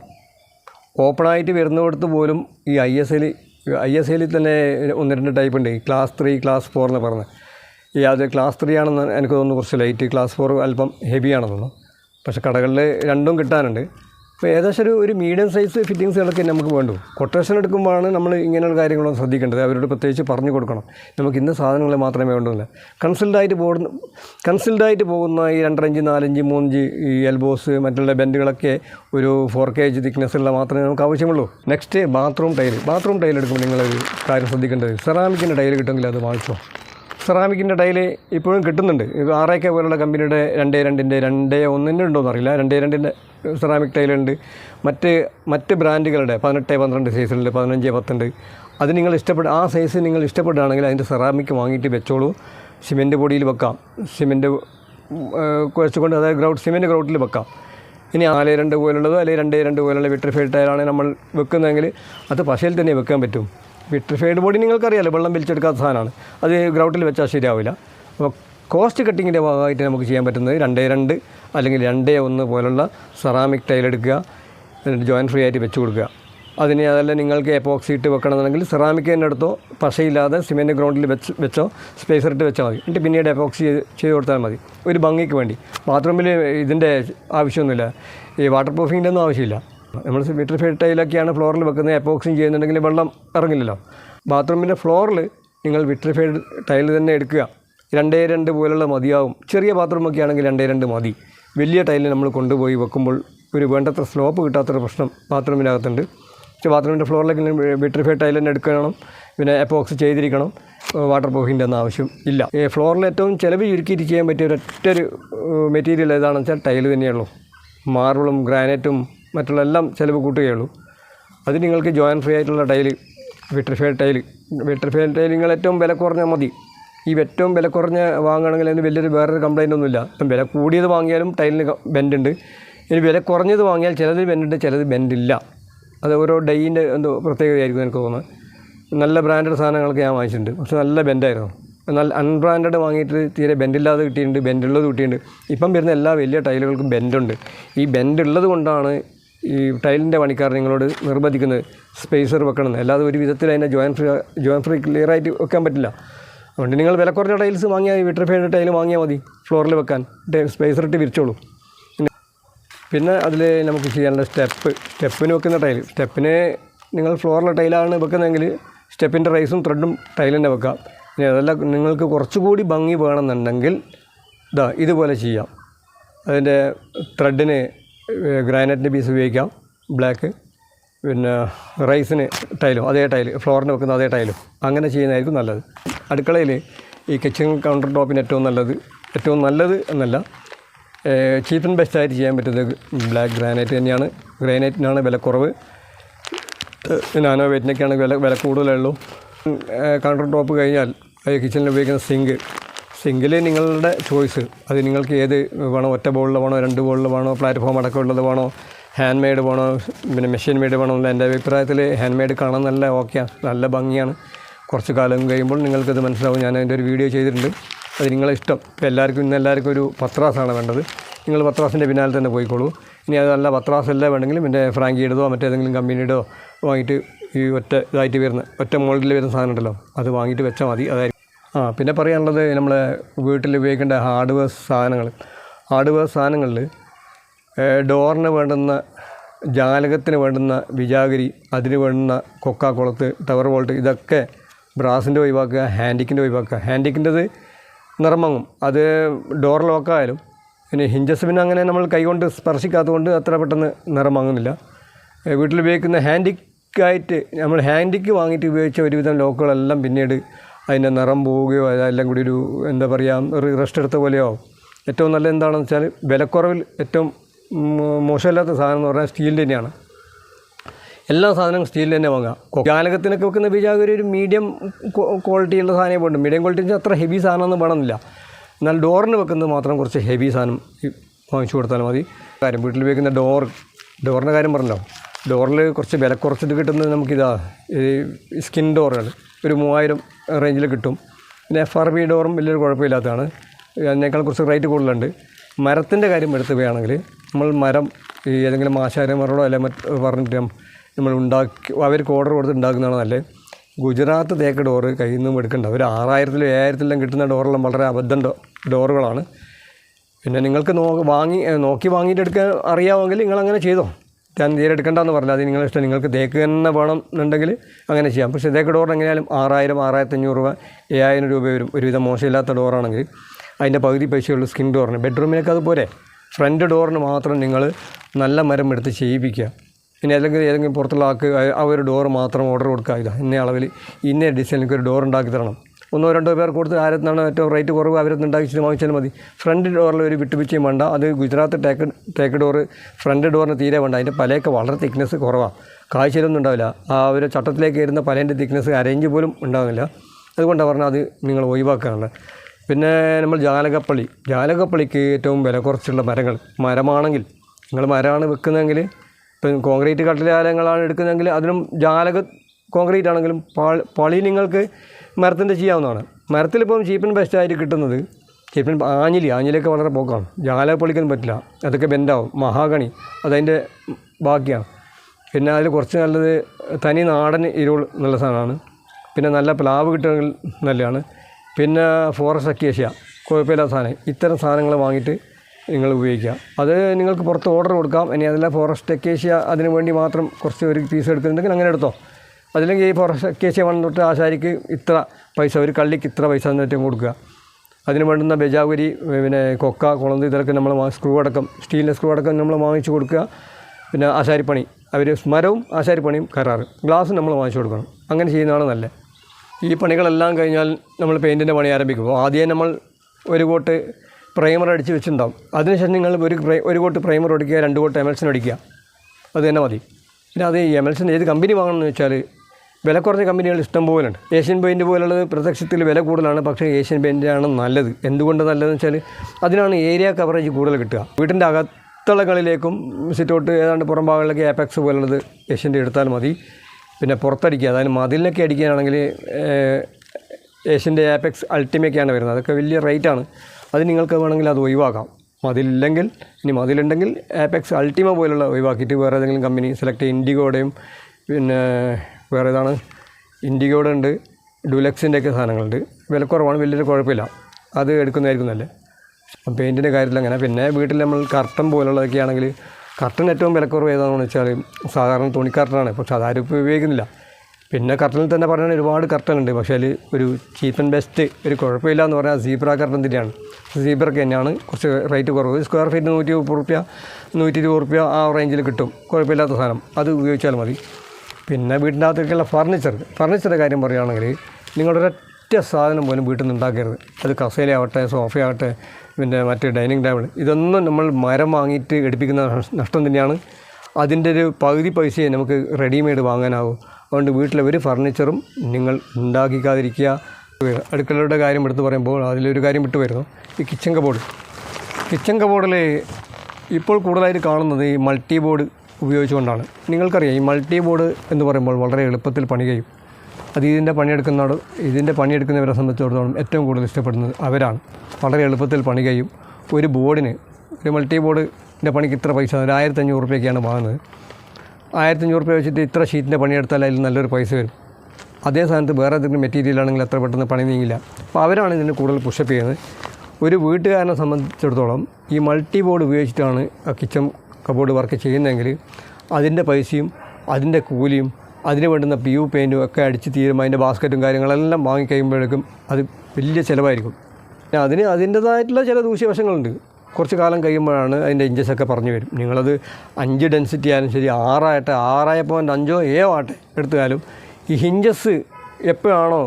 ഓപ്പണായിട്ട് വരുന്നിടത്ത് പോലും ഈ I S L I S എല്ലിൽ തന്നെ ഒന്ന് രണ്ട് ടൈപ്പ് ഉണ്ട്. ക്ലാസ് ത്രീ ക്ലാസ് ഫോർ എന്ന് പറഞ്ഞത് ഈ അത് ക്ലാസ് ത്രീ ആണെന്ന് എനിക്ക് തോന്നുന്നു കുറച്ച് ലൈറ്റ് ക്ലാസ് ഫോർ അല്പം ഹെവി ആണെന്ന് തോന്നുന്നു. പക്ഷേ കടകളിൽ രണ്ടും കിട്ടാനുണ്ട്. അപ്പോൾ ഏകദേശം ഒരു ഒരു മീഡിയം സൈസ് ഫിറ്റിങ്സുകളൊക്കെ നമുക്ക് വേണ്ടു. കൊട്ടേഷൻ എടുക്കുമ്പോഴാണ് നമ്മൾ ഇങ്ങനെയുള്ള കാര്യങ്ങളൊന്നും ശ്രദ്ധിക്കേണ്ടത്. അവരോട് പ്രത്യേകിച്ച് പറഞ്ഞു കൊടുക്കണം. നമുക്ക് ഇന്ന സാധനങ്ങൾ മാത്രമേ വേണ്ടുള്ളൂ കൺസിൽഡായിട്ട് പോകുന്ന കൺസിൽഡായിട്ട് പോകുന്ന ഈ രണ്ടരഞ്ച് നാലഞ്ച് മൂഞ്ച് ഈ എൽബോസ് മറ്റുള്ള ബെൻഡുകളൊക്കെ ഒരു ഫോർ കെ ജി തിക്നെസ് ഉള്ള മാത്രമേ നമുക്ക് ആവശ്യമുള്ളൂ. Next bathroom tile bathroom tile എടുക്കുമ്പോൾ നിങ്ങളൊരു കാര്യം ശ്രദ്ധിക്കേണ്ടത്. സെറാമിക്കിന്റെ ടൈൽ കിട്ടുമെങ്കിൽ അത് വാങ്ങിച്ചോ സെറാമിക്കിന്റെ ടൈൽ ഇപ്പോഴും കിട്ടുന്നുണ്ട്. ഇത് ആറേക്കെ പോലുള്ള കമ്പനിയുടെ രണ്ടേ രണ്ടിന്റെ രണ്ടേ ഒന്നിന്റെ ഉണ്ടോയെന്ന് അറിയില്ല രണ്ടേ രണ്ടിന്റെ സെറാമിക് ടൈലുണ്ട് മറ്റ് മറ്റ് ബ്രാൻഡുകളുടെ പതിനെട്ട് പന്ത്രണ്ട് സൈസുണ്ട് പതിനഞ്ച് പത്തുണ്ട്. അത് നിങ്ങൾ ഇഷ്ടപ്പെട്ട ആ സൈസ് നിങ്ങൾ ഇഷ്ടപ്പെടുകയാണെങ്കിൽ അതിന്റെ സെറാമിക് വാങ്ങിയിട്ട് വെച്ചോളൂ. സിമെന്റ് പൊടിയിൽ വെക്കാം. സിമെന്റ് കുഴച്ചുകൊണ്ട് അതായത് ഗ്രൗട്ട് സിമെന്റ് ഗ്രൗട്ടിൽ വെക്കാം. ഇനി നാല് രണ്ട് പോലുള്ളത് അല്ലെങ്കിൽ രണ്ടേ രണ്ട് പോലുള്ള വിട്രിഫൈഡ് ടയറാണ് നമ്മൾ വെക്കുന്നതെങ്കിൽ അത് പശയിൽ തന്നെ വെക്കാൻ പറ്റും. വിട്രിഫൈഡ് ബോഡി നിങ്ങൾക്കറിയാലോ വെള്ളം വലിച്ചെടുക്കാത്ത സാധനമാണ്. അത് ഗ്രൗട്ടിൽ വെച്ചാൽ ശരിയാവില്ല. അപ്പോൾ കോസ്റ്റ് കട്ടിങ്ങിന്റെ ഭാഗമായിട്ട് നമുക്ക് ചെയ്യാൻ പറ്റുന്നത് രണ്ടേ രണ്ട് അല്ലെങ്കിൽ രണ്ടേ ഒന്ന് പോലുള്ള സെറാമിക് ടൈൽ എടുക്കുക. എന്നിട്ട് ജോയിൻ ഫ്രീ ആയിട്ട് വെച്ച് കൊടുക്കുക. അതിന് അതല്ല നിങ്ങൾക്ക് എപ്പോക്സി ഇട്ട് വെക്കണമെന്നുണ്ടെങ്കിൽ സെറാമിക് തന്നെ എടുത്തോ പശയില്ലാതെ സിമെന്റ് ഗ്രൗണ്ടിൽ വെച്ച് വെച്ചോ സ്പേസർ ഇട്ട് വെച്ചാൽ മതി. എന്നിട്ട് പിന്നീട് എപ്പോക്സി ചെയ്ത് കൊടുത്താൽ മതി. ഒരു ഭംഗിക്ക് വേണ്ടി. ബാത്റൂമിൽ ഇതിന്റെ ആവശ്യമൊന്നുമില്ല. ഈ വാട്ടർ പ്രൂഫിങ്ങിന്റെ ഒന്നും ആവശ്യമില്ല. നമ്മൾ വിട്രിഫൈഡ് ടൈലൊക്കെയാണ് ഫ്ലോറിൽ വെക്കുന്നത്. എപ്പോക്സിങ് ചെയ്യുന്നുണ്ടെങ്കിൽ വെള്ളം ഇറങ്ങില്ലല്ലോ. ബാത്റൂമിന്റെ ഫ്ലോറിൽ നിങ്ങൾ വിട്രിഫൈഡ് ടൈൽ തന്നെ എടുക്കുക. രണ്ടേ രണ്ട് പോലുള്ള മതിയാവും. ചെറിയ ബാത്റൂമൊക്കെ ആണെങ്കിൽ രണ്ടേ രണ്ട് മതി. വലിയ ടൈൽ നമ്മൾ കൊണ്ടുപോയി വെക്കുമ്പോൾ ഒരു വേണ്ടത്ര സ്ലോപ്പ് കിട്ടാത്തൊരു പ്രശ്നം ബാത്റൂമിനകത്തുണ്ട്. പക്ഷേ ബാത്റൂമിന്റെ ഫ്ലോറിലേക്ക് വിട്രിഫൈഡ് ടൈൽ തന്നെ എടുക്കണം പിന്നെ എപ്പോക്സ് ചെയ്തിരിക്കണം. വാട്ടർ പ്രൂഫിന്റെ ഒന്നും ആവശ്യം ഇല്ല. ഈ ഫ്ലോറിൽ ഏറ്റവും ചിലവ് ചുരുക്കിയിട്ട് ചെയ്യാൻ പറ്റിയ ഒരൊറ്റൊരു മെറ്റീരിയൽ ഏതാണെന്ന് വെച്ചാൽ ടൈൽ തന്നെയുള്ളൂ മാർബിളും ഗ്രാനൈറ്റും മറ്റുള്ള എല്ലാം ചിലവ് കൂട്ടുകയുള്ളൂ അത് നിങ്ങൾക്ക് ജോയിൻ ഫ്രീ ആയിട്ടുള്ള tile vitrified tile vitrified tile നിങ്ങൾ ഏറ്റവും വില കുറഞ്ഞാൽ മതി. ഈ ഏറ്റവും വില കുറഞ്ഞ വാങ്ങുകയാണെങ്കിൽ അതിന് വലിയൊരു വേറൊരു കംപ്ലൈന്റ് ഒന്നുമില്ല. ഇപ്പം വില കൂടിയത് വാങ്ങിയാലും ടൈലിന് ബെൻഡ് ഉണ്ട്. ഇനി വില കുറഞ്ഞത് വാങ്ങിയാൽ ചിലത് ബെൻഡ് ഉണ്ട് ചിലത് ബെൻഡ് ഇല്ല. അത് ഓരോ ഡൈയിന്റെ എന്തോ പ്രത്യേകതയായിരിക്കും എനിക്ക് തോന്നുന്നത്. നല്ല ബ്രാൻഡഡ് സാധനങ്ങളൊക്കെ ഞാൻ വാങ്ങിച്ചിട്ടുണ്ട്. പക്ഷെ നല്ല ബെൻഡായിരുന്നു എന്നാൽ അൺബ്രാൻഡഡ് വാങ്ങിയിട്ട് തീരെ ബെൻഡില്ലാതെ കിട്ടിയിട്ടുണ്ട് ബെൻഡുള്ളത് കിട്ടിയിട്ടുണ്ട്. ഇപ്പം വരുന്ന എല്ലാ വലിയ ടൈലുകൾക്കും ബെൻഡുണ്ട് ഈ ബെൻഡ് ഉള്ളത് കൊണ്ടാണ് ഈ ടൈലിന്റെ പണിക്കാർ നിങ്ങളോട് നിർബന്ധിക്കുന്നത് സ്പേസർ വെക്കണം അല്ലാതെ ഒരു വിധത്തിൽ അതിനെ joint free joint free clear ആയിട്ട് വെക്കാൻ പറ്റില്ല. അതുകൊണ്ട് നിങ്ങൾ വില കുറഞ്ഞ ടൈൽസ് വാങ്ങിയാൽ വിട്രിഫൈഡ് ടൈൽ വാങ്ങിയാൽ മതി ഫ്ലോറിൽ വെക്കാൻ. സ്പേസർ ഇട്ട് വിരിച്ചോളൂ. പിന്നെ അതിൽ നമുക്ക് ചെയ്യാനുള്ള സ്റ്റെപ്പ് സ്റ്റെപ്പിന് വെക്കുന്ന ടൈൽ സ്റ്റെപ്പിന് നിങ്ങൾ ഫ്ലോറിലെ ടൈലാണ് വെക്കുന്നതെങ്കിൽ സ്റ്റെപ്പിന്റെ റൈസും ത്രെഡും ടൈൽ തന്നെ വെക്കാം. ഇനി അതല്ല നിങ്ങൾക്ക് കുറച്ചുകൂടി ഭംഗി വേണമെന്നുണ്ടെങ്കിൽ ഇതാ ഇതുപോലെ ചെയ്യാം. അതിന്റെ ത്രെഡിന് ഗ്രാനൈറ്റിന്റെ പീസ് ഉപയോഗിക്കാം ബ്ലാക്ക് പിന്നെ റൈസിന് ടൈലും അതേ ടൈൽ ഫ്ലോറിന് വെക്കുന്ന അതേ ടൈലും. അങ്ങനെ ചെയ്യുന്നതായിരിക്കും നല്ലത്. അടുക്കളയിൽ ഈ കിച്ചൺ കൗണ്ടർ ടോപ്പിന് ഏറ്റവും നല്ലത് ഏറ്റവും നല്ലത് എന്നല്ല ചീപ്പ് ആൻഡ് ബെസ്റ്റ് ആയിട്ട് ചെയ്യാൻ പറ്റുന്നത് ബ്ലാക്ക് ഗ്രാനൈറ്റ് തന്നെയാണ്. ഗ്രാനൈറ്റിനാണ് വില കുറവ്. നാനോ വെറ്റിനൊക്കെയാണ് വില വില കൂടുതലുള്ളൂ. കൗണ്ടർ ടോപ്പ് കഴിഞ്ഞാൽ കിച്ചണിൽ ഉപയോഗിക്കുന്ന സിങ്ക്. സിങ്കിൽ നിങ്ങളുടെ ചോയ്സ് അത് നിങ്ങൾക്ക് ഏത് വേണോ ഒറ്റ ബോളിൽ വേണോ രണ്ട് ബോളിൽ വേണോ പ്ലാറ്റ്ഫോം അടക്കമുള്ളത് വേണോ ഹാൻഡ് മെയ്ഡ് വേണോ പിന്നെ മെഷീൻ മെയ്ഡ് വേണോ എന്റെ അഭിപ്രായത്തിൽ ഹാൻഡ് മെയ്ഡ് കാണാൻ നല്ല ഓക്കെയാണ് നല്ല ഭംഗിയാണ്. കുറച്ച് കാലം കഴിയുമ്പോൾ നിങ്ങൾക്കത് മനസ്സിലാവും. ഞാൻ അതിന്റെ ഒരു വീഡിയോ ചെയ്തിട്ടുണ്ട്. അത് നിങ്ങളെ ഇഷ്ടം. ഇപ്പോൾ എല്ലാവർക്കും ഇന്ന് എല്ലാവർക്കും ഒരു പത്രാസാണ് വേണ്ടത്. നിങ്ങൾ പത്രാസിന്റെ പിന്നാലെ തന്നെ പോയിക്കോളൂ. ഇനി അതല്ല അല്ല വേണമെങ്കിലും എന്റെ ഫ്രാങ്കിയുടേതോ മറ്റേതെങ്കിലും കമ്പനിയുടെയോ വാങ്ങിയിട്ട് ഈ ഒറ്റ ഇതായിട്ട് വരുന്ന ഒറ്റ മോൾഡിൽ വരുന്ന സാധനം ഉണ്ടല്ലോ അത് വാങ്ങിയിട്ട് വെച്ചാൽ മതി. അതായിരിക്കും. ആ പിന്നെ പറയാനുള്ളത് നമ്മളെ വീട്ടിൽ ഉപയോഗിക്കേണ്ട ഹാർഡ്വെയർ സാധനങ്ങൾ. ഹാർഡ്വെയർ സാധനങ്ങളിൽ ഡോറിന് വേണ്ടുന്ന ജാലകത്തിന് വേണ്ടുന്ന വിജാഗിരി അതിന് വേണ്ടുന്ന കൊക്ക കുളത്ത് ടവർ വോൾട്ട് ഇതൊക്കെ ബ്രാസിന്റെ ഒഴിവാക്കുക ഹാൻഡിക്കിന്റെ ഒഴിവാക്കുക. ഹാൻഡിക്കിന്റെത് നിറമങ്ങും. അത് ഡോർ ലോക്കായാലും പിന്നെ ഹിഞ്ചസ് പിന്നെ അങ്ങനെ നമ്മൾ കൈകൊണ്ട് സ്പർശിക്കാത്തതുകൊണ്ട് അത്ര പെട്ടെന്ന് നിറം മങ്ങുന്നില്ല ഏ, വീട്ടിൽ ഉപയോഗിക്കുന്ന ഹാൻഡിക്കായിട്ട് നമ്മൾ ഹാൻഡിക്ക് വാങ്ങിയിട്ട് ഉപയോഗിച്ച ഒരുവിധം ലോക്കുകളെല്ലാം പിന്നീട് അതിന്റെ നിറം പോവുകയോ അതെല്ലാം കൂടി ഒരു എന്താ പറയുക ഒരു റെസ്റ്റ് എടുത്ത പോലെയോ. ഏറ്റവും നല്ല എന്താണെന്ന് വെച്ചാൽ വിലക്കുറവിൽ ഏറ്റവും മോശമില്ലാത്ത സാധനം എന്ന് പറഞ്ഞാൽ സ്റ്റീൽ തന്നെയാണ്. എല്ലാ സാധനവും സ്റ്റീൽ തന്നെ വാങ്ങാം കൊ- ജാലകത്തിനൊക്കെ വെക്കുന്ന ബീജാഗരി ഒരു മീഡിയം ക്വാളിറ്റിയുള്ള സാധനമേ പോകണ്ടു മീഡിയം ക്വാളിറ്റി വെച്ചാൽ അത്ര ഹെവി സാധനമൊന്നും വേണമെന്നില്ല. എന്നാൽ ഡോറിന് വെക്കുന്നത് മാത്രം കുറച്ച് ഹെവി സാധനം വാങ്ങിച്ചു കൊടുത്താൽ മതി. കാര്യം വീട്ടിൽ ഉപയോഗിക്കുന്ന ഡോർ ഡോറിന്റെ കാര്യം പറഞ്ഞല്ലോ. ഡോറിൽ കുറച്ച് വില കുറച്ചിട്ട് കിട്ടുന്നത് നമുക്കിതാ സ്കിൻ ഡോറുകൾ ഒരു മൂവായിരം റേഞ്ചിൽ കിട്ടും. പിന്നെ എഫ് ആർ ബി ഡോറും വലിയൊരു കുഴപ്പമില്ലാത്തതാണ്. അതിനേക്കാൾ കുറച്ച് റേറ്റ് കൂടുതലുണ്ട്. മരത്തിന്റെ കാര്യം എടുത്തുകയാണെങ്കിൽ നമ്മൾ മരം ഈ ഏതെങ്കിലും ആശാരിമാരോടോ അല്ലെ മറ്റ് പറഞ്ഞിട്ട് നമ്മൾ ഉണ്ടാക്കി അവർക്ക് ഓർഡർ കൊടുത്ത് ഉണ്ടാക്കുന്നതാണ് നല്ലത്. ഗുജറാത്ത് തേക്ക് ഡോറ് കയ്യിൽ നിന്നും എടുക്കേണ്ട. ഒരു ആറായിരത്തിലും ഏഴായിരത്തിലും കിട്ടുന്ന ഡോറെല്ലാം വളരെ അബദ്ധം ഡോറുകളാണ്. പിന്നെ നിങ്ങൾക്ക് നോ വാങ്ങി നോക്കി വാങ്ങിയിട്ട് എടുക്കാൻ അറിയാമെങ്കിൽ നിങ്ങൾ അങ്ങനെ ചെയ്തോ. ഞാൻ തീരെ എടുക്കണ്ടെന്ന് പറഞ്ഞാൽ അത് നിങ്ങളുടെ ഇഷ്ടം. നിങ്ങൾക്ക് തേക്ക് തന്നെ വേണം എന്നുണ്ടെങ്കിൽ അങ്ങനെ ചെയ്യാം. പക്ഷേ തേക്ക് ഡോറിന് എങ്ങനെയാലും ആറായിരം ആറായിരത്തി അഞ്ഞൂറ് രൂപ ഏഴായിരം രൂപ വരും. ഒരുവിധം മോശമില്ലാത്ത ഡോറാണെങ്കിൽ അതിന്റെ പകുതി പൈസയുള്ള സ്കിൻ ഡോറിന് ബെഡ്റൂമിനൊക്കെ അതുപോലെ ഫ്രണ്ട് ഡോറിന് മാത്രം നിങ്ങൾ നല്ല മരം എടുത്ത് ചെയ്യിപ്പിക്കുക. ഇനി അല്ലെങ്കിൽ ഏതെങ്കിലും പുറത്തുള്ള ആൾക്ക് ആ- ഒരു ഡോർ മാത്രം ഓർഡർ കൊടുക്കുക. ഇതാ ഇന്ന അളവിൽ ഇന്ന ഡിസൈനിലേക്ക് ഒരു ഡോർ ഉണ്ടാക്കി തരണം. ഒന്നോ രണ്ടോ പേർ കൊടുത്ത് ആരത്താണ് ഏറ്റവും റേറ്റ് കുറവ്? അവരത്ത് ഉണ്ടാക്കി വാങ്ങിച്ചാൽ മതി. ഫ്രണ്ട് ഡോറിൽ ഒരു വിട്ടുവീഴ്ചയും വേണ്ട. അത് Gujarat take take door front ഡോറിന് തീരെ വേണ്ട. അതിന്റെ പലയൊക്കെ വളരെ തിക്നെസ് കുറവാണ് കാഴ്ചയിലൊന്നും ഉണ്ടാവില്ല. ആ ഒരു ചട്ടത്തിലേക്ക് വരുന്ന പലേന്റെ തിക്നെസ് അരേഞ്ച് പോലും ഉണ്ടാകുന്നില്ല അതുകൊണ്ടാണ് പറഞ്ഞാൽ അത് നിങ്ങൾ ഒഴിവാക്കാനുള്ളത് പിന്നെ നമ്മൾ ജാലകപ്പള്ളി ജാലകപ്പള്ളിക്ക് ഏറ്റവും വില കുറച്ചുള്ള മരങ്ങൾ. മരമാണെങ്കിൽ. നിങ്ങൾ മരമാണ് വെക്കുന്നതെങ്കിൽ ഇപ്പം കോൺക്രീറ്റ് കട്ടിലാലങ്ങളാണ് എടുക്കുന്നതെങ്കിൽ അതിനും ജാലക കോൺക്രീറ്റ് ആണെങ്കിലും പളി നിങ്ങൾക്ക് മരത്തിന്റെ ചെയ്യാവുന്നതാണ്. മരത്തിലിപ്പം ചീപ്പൻ ബെസ്റ്റായിട്ട് കിട്ടുന്നത് ചീപ്പൻ ആഞ്ഞിലി. ആഞ്ഞിലിയൊക്കെ വളരെ പോക്കാണ്. ജാലക പൊളിക്കൊന്നും പറ്റില്ല. അതൊക്കെ ബെൻഡാവും. മഹാഗണി. അതതിന്റെ ബാക്കിയാണ്. പിന്നെ അതിൽ കുറച്ച് നല്ലത് തനി നാടൻ ഇരുൾ നല്ല സാധനമാണ്. പിന്നെ നല്ല പ്ലാവ് കിട്ടുകയാണെങ്കിൽ നല്ലതാണ്. പിന്നെ ഫോറസ്റ്റ് അക്കേഷ്യ കുഴപ്പമില്ലാത്ത സാധനം. ഇത്തരം സാധനങ്ങൾ വാങ്ങിയിട്ട് നിങ്ങൾ ഉപയോഗിക്കുക. അത് നിങ്ങൾക്ക് പുറത്ത് ഓർഡർ കൊടുക്കാം. ഇനി അതല്ല ഫോറസ്റ്റ് അക്കേഷ്യ അതിന് വേണ്ടി മാത്രം കുറച്ച് ഒരു പീസ് എടുക്കുന്നുണ്ടെങ്കിൽ അങ്ങനെ എടുത്തോ. അതില്ലെങ്കിൽ ഈ ഫോറസ്റ്റ് അക്കേഷ്യ വന്നിട്ട് ആശാരിക്ക് ഇത്ര പൈസ ഒരു കള്ളിക്ക് ഇത്ര പൈസ എന്നിട്ടും കൊടുക്കുക. അതിന് വേണ്ടുന്ന ബജാവുരി പിന്നെ കൊക്ക കുളന്ത് ഇതൊക്കെ നമ്മൾ സ്ക്രൂ അടക്കം സ്റ്റീലിന്റെ സ്ക്രൂ അടക്കം നമ്മൾ വാങ്ങിച്ചു കൊടുക്കുക. പിന്നെ ആശാരിപ്പണി. അവർ മരവും ആശാരിപ്പണിയും കരാറ്. ഗ്ലാസ് നമ്മൾ വാങ്ങിച്ചു കൊടുക്കണം. അങ്ങനെ ചെയ്യുന്നതാണ് നല്ലത്. ഈ പണികളെല്ലാം കഴിഞ്ഞാൽ നമ്മൾ പെയിന്റിന്റെ പണി ആരംഭിക്കും. ആദ്യം നമ്മൾ ഒരു കോട്ട് പ്രൈമർ അടിച്ച് വെച്ചിട്ടുണ്ടാവും. അതിനുശേഷം നിങ്ങൾ ഒരു ഒരു കോട്ട് പ്രൈമർ ഒടിക്കുക രണ്ട് കോട്ട് എമൽസൺ അടിക്കുക അത് തന്നെ മതി. പിന്നെ അത് ഈ എമൽസൺ ഏത് കമ്പനി വാങ്ങണമെന്ന് വെച്ചാൽ വില കുറഞ്ഞ കമ്പനികൾ ഇഷ്ടം പോലെയുണ്ട് ഏഷ്യൻ പെയിന്റ് പോലുള്ളത് പ്രത്യക്ഷത്തിൽ വില കൂടുതലാണ് പക്ഷേ ഏഷ്യൻ പെയിന്റാണ് നല്ലത്. എന്തുകൊണ്ട് നല്ലതെന്ന് വെച്ചാൽ അതിനാണ് ഏരിയ കവറേജ് കൂടുതൽ കിട്ടുക. വീട്ടിന്റെ അകത്തളങ്ങളിലേക്കും സിറ്റൗട്ട് ഏതാണ്ട് പുറം ഭാഗങ്ങളിലേക്ക് ആപെക്സ് പോലുള്ളത് ഏഷ്യന്റെ എടുത്താൽ മതി. പിന്നെ പുറത്തടിക്കുക. അതായത് മതിലിനൊക്കെ അടിക്കാനാണെങ്കിൽ ഏഷ്യന്റെ ആപെക്സ് അൾട്ടിമയൊക്കെയാണ് വരുന്നത്. അതൊക്കെ വലിയ റേറ്റാണ് അത് നിങ്ങൾക്ക് വേണമെങ്കിൽ അത് ഒഴിവാക്കാം. മതിലില്ലെങ്കിൽ ഇനി മതിലുണ്ടെങ്കിൽ ആപെക്സ് അൾട്ടിമ പോലുള്ള ഒഴിവാക്കിയിട്ട് വേറെ ഏതെങ്കിലും കമ്പനി സെലക്ട് ഇൻഡിഗോയുടെയും പിന്നെ വേറെ ഏതാണ് ഇൻഡിഗോയുടെ ഉണ്ട് ഡുലക്സിന്റെയൊക്കെ സാധനങ്ങളുണ്ട്. വിലക്കുറവാണ് വലിയൊരു കുഴപ്പമില്ല. അത് എടുക്കുന്നതായിരിക്കും അപ്പം പെയിന്റിന്റെ കാര്യത്തിൽ അങ്ങനെ. പിന്നെ വീട്ടിൽ നമ്മൾ കർട്ടൻ പോലുള്ളതൊക്കെ ആണെങ്കിൽ കർട്ടൻ ഏറ്റവും വിലക്കുറവ് ഏതാണെന്ന് വെച്ചാൽ സാധാരണ തുണി കർട്ടനാണ് പക്ഷെ അതാരും ഇപ്പോൾ ഉപയോഗിക്കുന്നില്ല. പിന്നെ കർട്ടനിൽ തന്നെ പറഞ്ഞാൽ ഒരുപാട് കർട്ടനുണ്ട്. പക്ഷേ അതിൽ ഒരു ചീപ്പ് ആൻഡ് ബെസ്റ്റ് ഒരു കുഴപ്പമില്ല എന്ന് പറഞ്ഞാൽ സീബ്ര കർട്ടൻ തന്നെയാണ്. സീബ്രക്ക് തന്നെയാണ് കുറച്ച് റേറ്റ് കുറവ്. സ്ക്വയർ ഫീറ്റ് നൂറ്റി മുപ്പത് റുപ്യ നൂറ്റി ഇരുപത് റുപ്യ ആ റേഞ്ചിൽ കിട്ടും. കുഴപ്പമില്ലാത്ത സാധനം. അത് ഉപയോഗിച്ചാൽ മതി. പിന്നെ വീടിന്റെ അകത്തേക്കുള്ള ഫർണിച്ചർ. ഫർണിച്ചറിന്റെ കാര്യം പറയുകയാണെങ്കിൽ നിങ്ങളൊരൊറ്റ സാധനം പോലും വീട്ടിൽ നിന്ന് ഉണ്ടാക്കരുത്. അത് കസേലയാവട്ടെ സോഫയാവട്ടെ പിന്നെ മറ്റ് ഡൈനിങ് ടേബിൾ ഇതൊന്നും നമ്മൾ മരം വാങ്ങിയിട്ട് എടുപ്പിക്കുന്ന നഷ്- നഷ്ടം തന്നെയാണ്. അതിന്റെ ഒരു പകുതി പൈസയെ നമുക്ക് റെഡിമെയ്ഡ് വാങ്ങാനാവും. അതുകൊണ്ട് വീട്ടിലെ ഒരു ഫർണിച്ചറും നിങ്ങൾ ഉണ്ടാക്കിക്കാതിരിക്കുക. അടുക്കളയുടെ കാര്യം എടുത്ത് പറയുമ്പോൾ അതിലൊരു കാര്യം വിട്ടു വരുന്നു. ഈ കിച്ചൻ കബോർഡ്. കിച്ചൻ കബോർഡിൽ ഇപ്പോൾ കൂടുതലായിട്ട് കാണുന്നത് ഈ മൾട്ടി ബോർഡ് ഉപയോഗിച്ചുകൊണ്ടാണ്. നിങ്ങൾക്കറിയാം ഈ മൾട്ടി ബോർഡ് എന്ന് പറയുമ്പോൾ വളരെ എളുപ്പത്തിൽ പണി കഴിയും. അത് ഇതിന്റെ പണിയെടുക്കുന്നവർ ഇതിന്റെ പണിയെടുക്കുന്നവരെ സംബന്ധിച്ചിടത്തോളം ഏറ്റവും കൂടുതൽ ഇഷ്ടപ്പെടുന്നത് അവരാണ്. വളരെ എളുപ്പത്തിൽ പണി കഴിയും. ഒരു ബോർഡിന് ഒരു മൾട്ടി ബോർഡിന്റെ പണിക്ക് ഇത്ര പൈസ ഒരു ആയിരത്തി അഞ്ഞൂറ് റുപ്യൊക്കെയാണ് വാങ്ങുന്നത്. ആയിരത്തി അഞ്ഞൂറ് റുപ്യ വെച്ചിട്ട് ഇത്ര ഷീറ്റിന്റെ പണിയെടുത്താൽ അതിൽ നല്ലൊരു പൈസ വരും. അതേ സ്ഥാനത്ത് വേറെ ഏതെങ്കിലും മെറ്റീരിയൽ ആണെങ്കിൽ അത്ര പെട്ടെന്ന് പണി നീങ്ങില്ല. അപ്പോൾ അവരാണ് ഇതിന് കൂടുതൽ പുഷപ്പ് ചെയ്യുന്നത്. ഒരു വീട്ടുകാരനെ സംബന്ധിച്ചിടത്തോളം ഈ മൾട്ടി ബോർഡ് ഉപയോഗിച്ചിട്ടാണ് കിച്ചൺ കബോർഡ് വർക്ക് ചെയ്യുന്നതെങ്കിൽ അതിന്റെ പൈസയും അതിന്റെ കൂലിയും അതിന് വേണ്ടുന്ന പി യു പെയിന്റും ഒക്കെ അടിച്ച് തീരും അതിന്റെ ബാസ്ക്കറ്റും കാര്യങ്ങളെല്ലാം വാങ്ങിക്കഴിയുമ്പോഴേക്കും അത് വലിയ ചിലവായിരിക്കും. പിന്നെ അതിന് അതിന്റേതായിട്ടുള്ള ചില ദൂഷ്യവശങ്ങളുണ്ട്. കുറച്ച് കാലം കഴിയുമ്പോഴാണ് അതിന്റെ ഇഞ്ചസൊക്കെ പറഞ്ഞു വരും. നിങ്ങളത് അഞ്ച് ഡെൻസിറ്റി ആയാലും ശരി ആറായിട്ട് ആറായ പോയിന്റ് അഞ്ചോ ഏഴോ ആട്ടെ എടുത്താലും ഈ ഹിഞ്ചസ് എപ്പോഴാണോ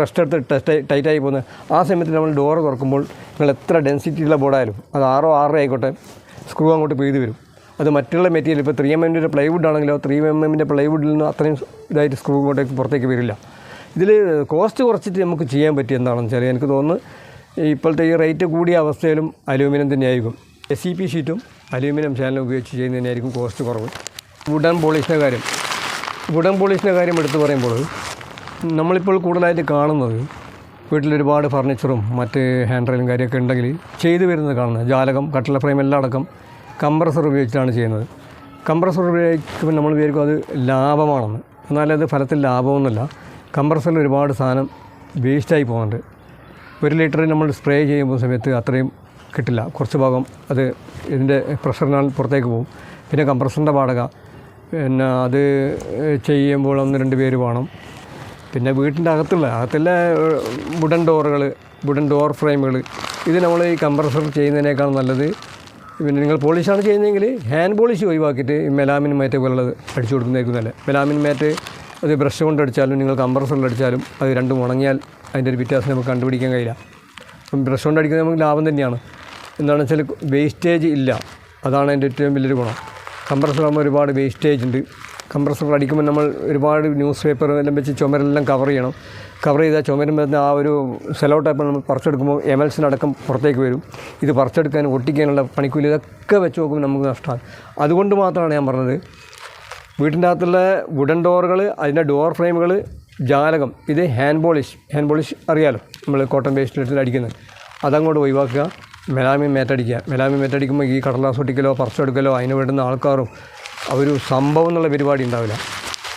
റെസ്റ്റ് എടുത്ത് ടൈറ്റായി പോകുന്നത് ആ സമയത്ത് നമ്മൾ ഡോറ് തുറക്കുമ്പോൾ നിങ്ങൾ എത്ര ഡെൻസിറ്റിയുള്ള ബോർഡായാലും അത് ആറോ ആറോ ആയിക്കോട്ടെ സ്ക്രൂ അങ്ങോട്ട് പെയ്ത് വരും. അത് മറ്റുള്ള മെറ്റീരിയൽ ഇപ്പോൾ ത്രീ എം എമ്മിന്റെ പ്ലൈവുഡ് ആണെങ്കിലോ ത്രീ എം എമ്മിന്റെ പ്ലൈവുഡിൽ നിന്ന് അത്രയും ഇതായിട്ട് സ്ക്രൂ ഇങ്ങോട്ടേക്ക് പുറത്തേക്ക് വരില്ല. ഇതിൽ കോസ്റ്റ് കുറച്ചിട്ട് നമുക്ക് ചെയ്യാൻ പറ്റിയ എന്താണെന്ന് വെച്ചാൽ എനിക്ക് തോന്നുന്നു ഇപ്പോഴത്തെ ഈ റേറ്റ് കൂടിയ അവസ്ഥയിലും അലൂമിനിയം തന്നെയായിരിക്കും. എസ് സി പി ഷീറ്റും അലൂമിനിയം ചാനലും ഉപയോഗിച്ച് ചെയ്യുന്നതിനായിരിക്കും കോസ്റ്റ് കുറവ്. വുഡൻ പോളിഷിന്റെ കാര്യം. വുഡൻ പോളിഷിന്റെ കാര്യം എടുത്തു പറയുമ്പോൾ നമ്മളിപ്പോൾ കൂടുതലായിട്ട് കാണുന്നത് വീട്ടിൽ ഒരുപാട് ഫർണിച്ചറും മറ്റ് ഹാൻഡ് റെയിലും കാര്യമൊക്കെ ഉണ്ടെങ്കിൽ ചെയ്തു വരുന്നത് കാണുന്നത്. ജാലകം കട്ടില ഫ്രെയിം എല്ലാം അടക്കം കംപ്രസർ ഉപയോഗിച്ചിട്ടാണ് ചെയ്യുന്നത്. കംപ്രസർ ഉപയോഗിക്കുമ്പോൾ നമ്മൾ വിചാരിക്കും അത് ലാഭമാണെന്ന്. എന്നാലത് ഫലത്തിൽ ലാഭമൊന്നുമില്ല. കംപ്രസറിൽ ഒരുപാട് സാധനം വേസ്റ്റായി പോകുന്നുണ്ട്. ഒരു ലിറ്റർ നമ്മൾ സ്പ്രേ ചെയ്യുമ്പോൾ സമയത്ത് അത്രയും കിട്ടില്ല. കുറച്ച് ഭാഗം അത് ഇതിന്റെ പ്രഷറിനാൽ പുറത്തേക്ക് പോകും. പിന്നെ കംപ്രസറിന്റെ വാടക. പിന്നെ അത് ചെയ്യുമ്പോൾ ഒന്ന് രണ്ട് പേര് വേണം. പിന്നെ വീട്ടിന്റെ അകത്തുള്ള അകത്തുള്ള വുഡൻ ഡോറുകൾ വുഡൻ ഡോർ ഫ്രെയിമുകൾ ഇത് നമ്മൾ ഈ കംപ്രസർ ചെയ്യുന്നതിനേക്കാൾ നല്ലത് പിന്നെ നിങ്ങൾ പോളിഷാണ് ചെയ്യുന്നതെങ്കിൽ ഹാൻഡ് പോളിഷ് ഒഴിവാക്കിയിട്ട് മെലാമിൻ മാറ്റ് പോലുള്ളത് അടിച്ചു കൊടുക്കുന്നതായിരിക്കും നല്ലത്. മെലാമിൻ മാറ്റ് അത് ബ്രഷ് കൊണ്ട് അടിച്ചാലും നിങ്ങൾ അടിച്ചാലും അത് രണ്ടും ഉണങ്ങിയാൽ അതിന്റെ ഒരു വ്യത്യാസം നമുക്ക് കണ്ടുപിടിക്കാൻ കഴിയില്ല. അപ്പം ബ്രഷ് കൊണ്ട് അടിക്കുന്നത് നമുക്ക് ലാഭം തന്നെയാണ്. എന്താണെന്ന് വെച്ചാൽ വേസ്റ്റേജ് ഇല്ല. അതാണ് അതിന്റെ ഏറ്റവും വലിയൊരു ഗുണം. കംപ്രസർ ആകുമ്പോൾ ഒരുപാട് വേസ്റ്റേജ് ഉണ്ട്. കംപ്രസർ അടിക്കുമ്പോൾ നമ്മൾ ഒരുപാട് ന്യൂസ് പേപ്പർ എല്ലാം വെച്ച് ചുമരെല്ലാം കവർ ചെയ്യണം. കവർ ചെയ്താൽ ചുമരും വരുന്ന ആ ഒരു സെലോ ടൈപ്പ് നമ്മൾ പറിച്ചെടുക്കുമ്പോൾ എമൽസിനടക്കം പുറത്തേക്ക് വരും. ഇത് പറിച്ചെടുക്കാനും ഒട്ടിക്കാനുള്ള പണിക്കൂലി ഇതൊക്കെ വെച്ച് നോക്കുമ്പോൾ നമുക്ക് നഷ്ടമാണ്. അതുകൊണ്ട് മാത്രമാണ് ഞാൻ പറഞ്ഞത്. വീട്ടിന്റെ അകത്തുള്ള വുഡൻ ഡോറുകൾ അതിന്റെ ഡോർ ഫ്രെയിമുകൾ ജാലകം ഇത് ഹാൻഡ് പോളിഷ് ഹാൻഡ് പോളിഷ് അറിയാലോ? നമ്മൾ കോട്ടൺ പേസ്റ്റിലെടുത്ത് അടിക്കുന്നത്. അതങ്ങോട്ട് ഒഴിവാക്കുക. മെലാമി മേറ്റടിക്കുക മെലാമി മേറ്റടിക്കുമ്പോൾ ഈ കടലാസ് ഒട്ടിക്കലോ പറിച്ചെടുക്കലോ അതിന് വേണ്ടുന്ന ആൾക്കാരും ഒരു സംഭവം എന്നുള്ള പരിപാടി ഉണ്ടാവില്ല.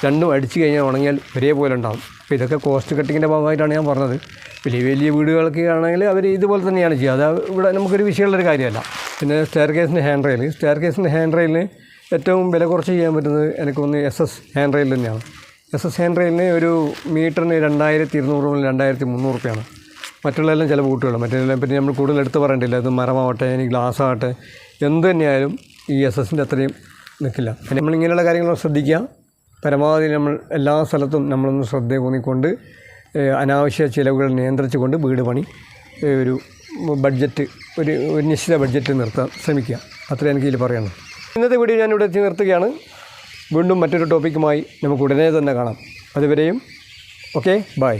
രണ്ടും അടിച്ചു കഴിഞ്ഞാൽ ഉണങ്ങിയാൽ ഒരേപോലെ ഉണ്ടാവും. അപ്പോൾ ഇതൊക്കെ കോസ്റ്റ് കട്ടിങ്ങിന്റെ ഭാഗമായിട്ടാണ് ഞാൻ പറഞ്ഞത്. വലിയ വലിയ വീടുകളൊക്കെ ആണെങ്കിൽ അവർ ഇതുപോലെ തന്നെയാണ് ചെയ്യുക. അത് ഇവിടെ നമുക്കൊരു വിഷയമുള്ളൊരു കാര്യമല്ല. പിന്നെ സ്റ്റെയർ കേസിന്റെ ഹാൻഡ് റെയിൽ സ്റ്റെയർ കേസിന്റെ ഹാൻഡ് റെയിലിന് ഏറ്റവും വില കുറച്ച് ചെയ്യാൻ പറ്റുന്നത് എനിക്ക് ഒന്ന് എസ് എസ് ഹാൻഡ് റെയിൽ തന്നെയാണ്. എസ് എസ് ഹാൻഡ് റെയിലിന് ഒരു മീറ്ററിന് രണ്ടായിരത്തി ഇരുന്നൂറ് മുതൽ രണ്ടായിരത്തി മുന്നൂറ് റുപ്യാണ്. മറ്റുള്ളതെല്ലാം ചില കൂട്ടുകളും മറ്റുള്ളതിനെ പറ്റി നമ്മൾ കൂടുതൽ എടുത്ത് പറയേണ്ടില്ല. അത് മരമാവട്ടെ ഇനി ഗ്ലാസ് ആവട്ടെ എന്ത് തന്നെയായാലും ഈ എസ് എസിന്റെ അത്രയും നിൽക്കില്ല നമ്മളിങ്ങനെയുള്ള കാര്യങ്ങൾ ശ്രദ്ധിക്കുക. പരമാവധി നമ്മൾ എല്ലാ സ്ഥലത്തും നമ്മളൊന്ന് ശ്രദ്ധ ഊന്നിക്കൊണ്ട് അനാവശ്യ ചിലവുകൾ നിയന്ത്രിച്ചുകൊണ്ട് വീട് പണി ഒരു ബഡ്ജറ്റ് ഒരു ഒരു നിശ്ചിത ബഡ്ജറ്റ് നിർത്താൻ ശ്രമിക്കുക. അത്രയും എനിക്ക് ഇതിൽ പറയണം ഇന്നത്തെ വീഡിയോ ഞാനിവിടെ എത്തി നിർത്തുകയാണ്. വീണ്ടും മറ്റൊരു ടോപ്പിക്കുമായി നമുക്ക് ഉടനെ തന്നെ കാണാം. അതുവരെയും ഓക്കെ ബൈ.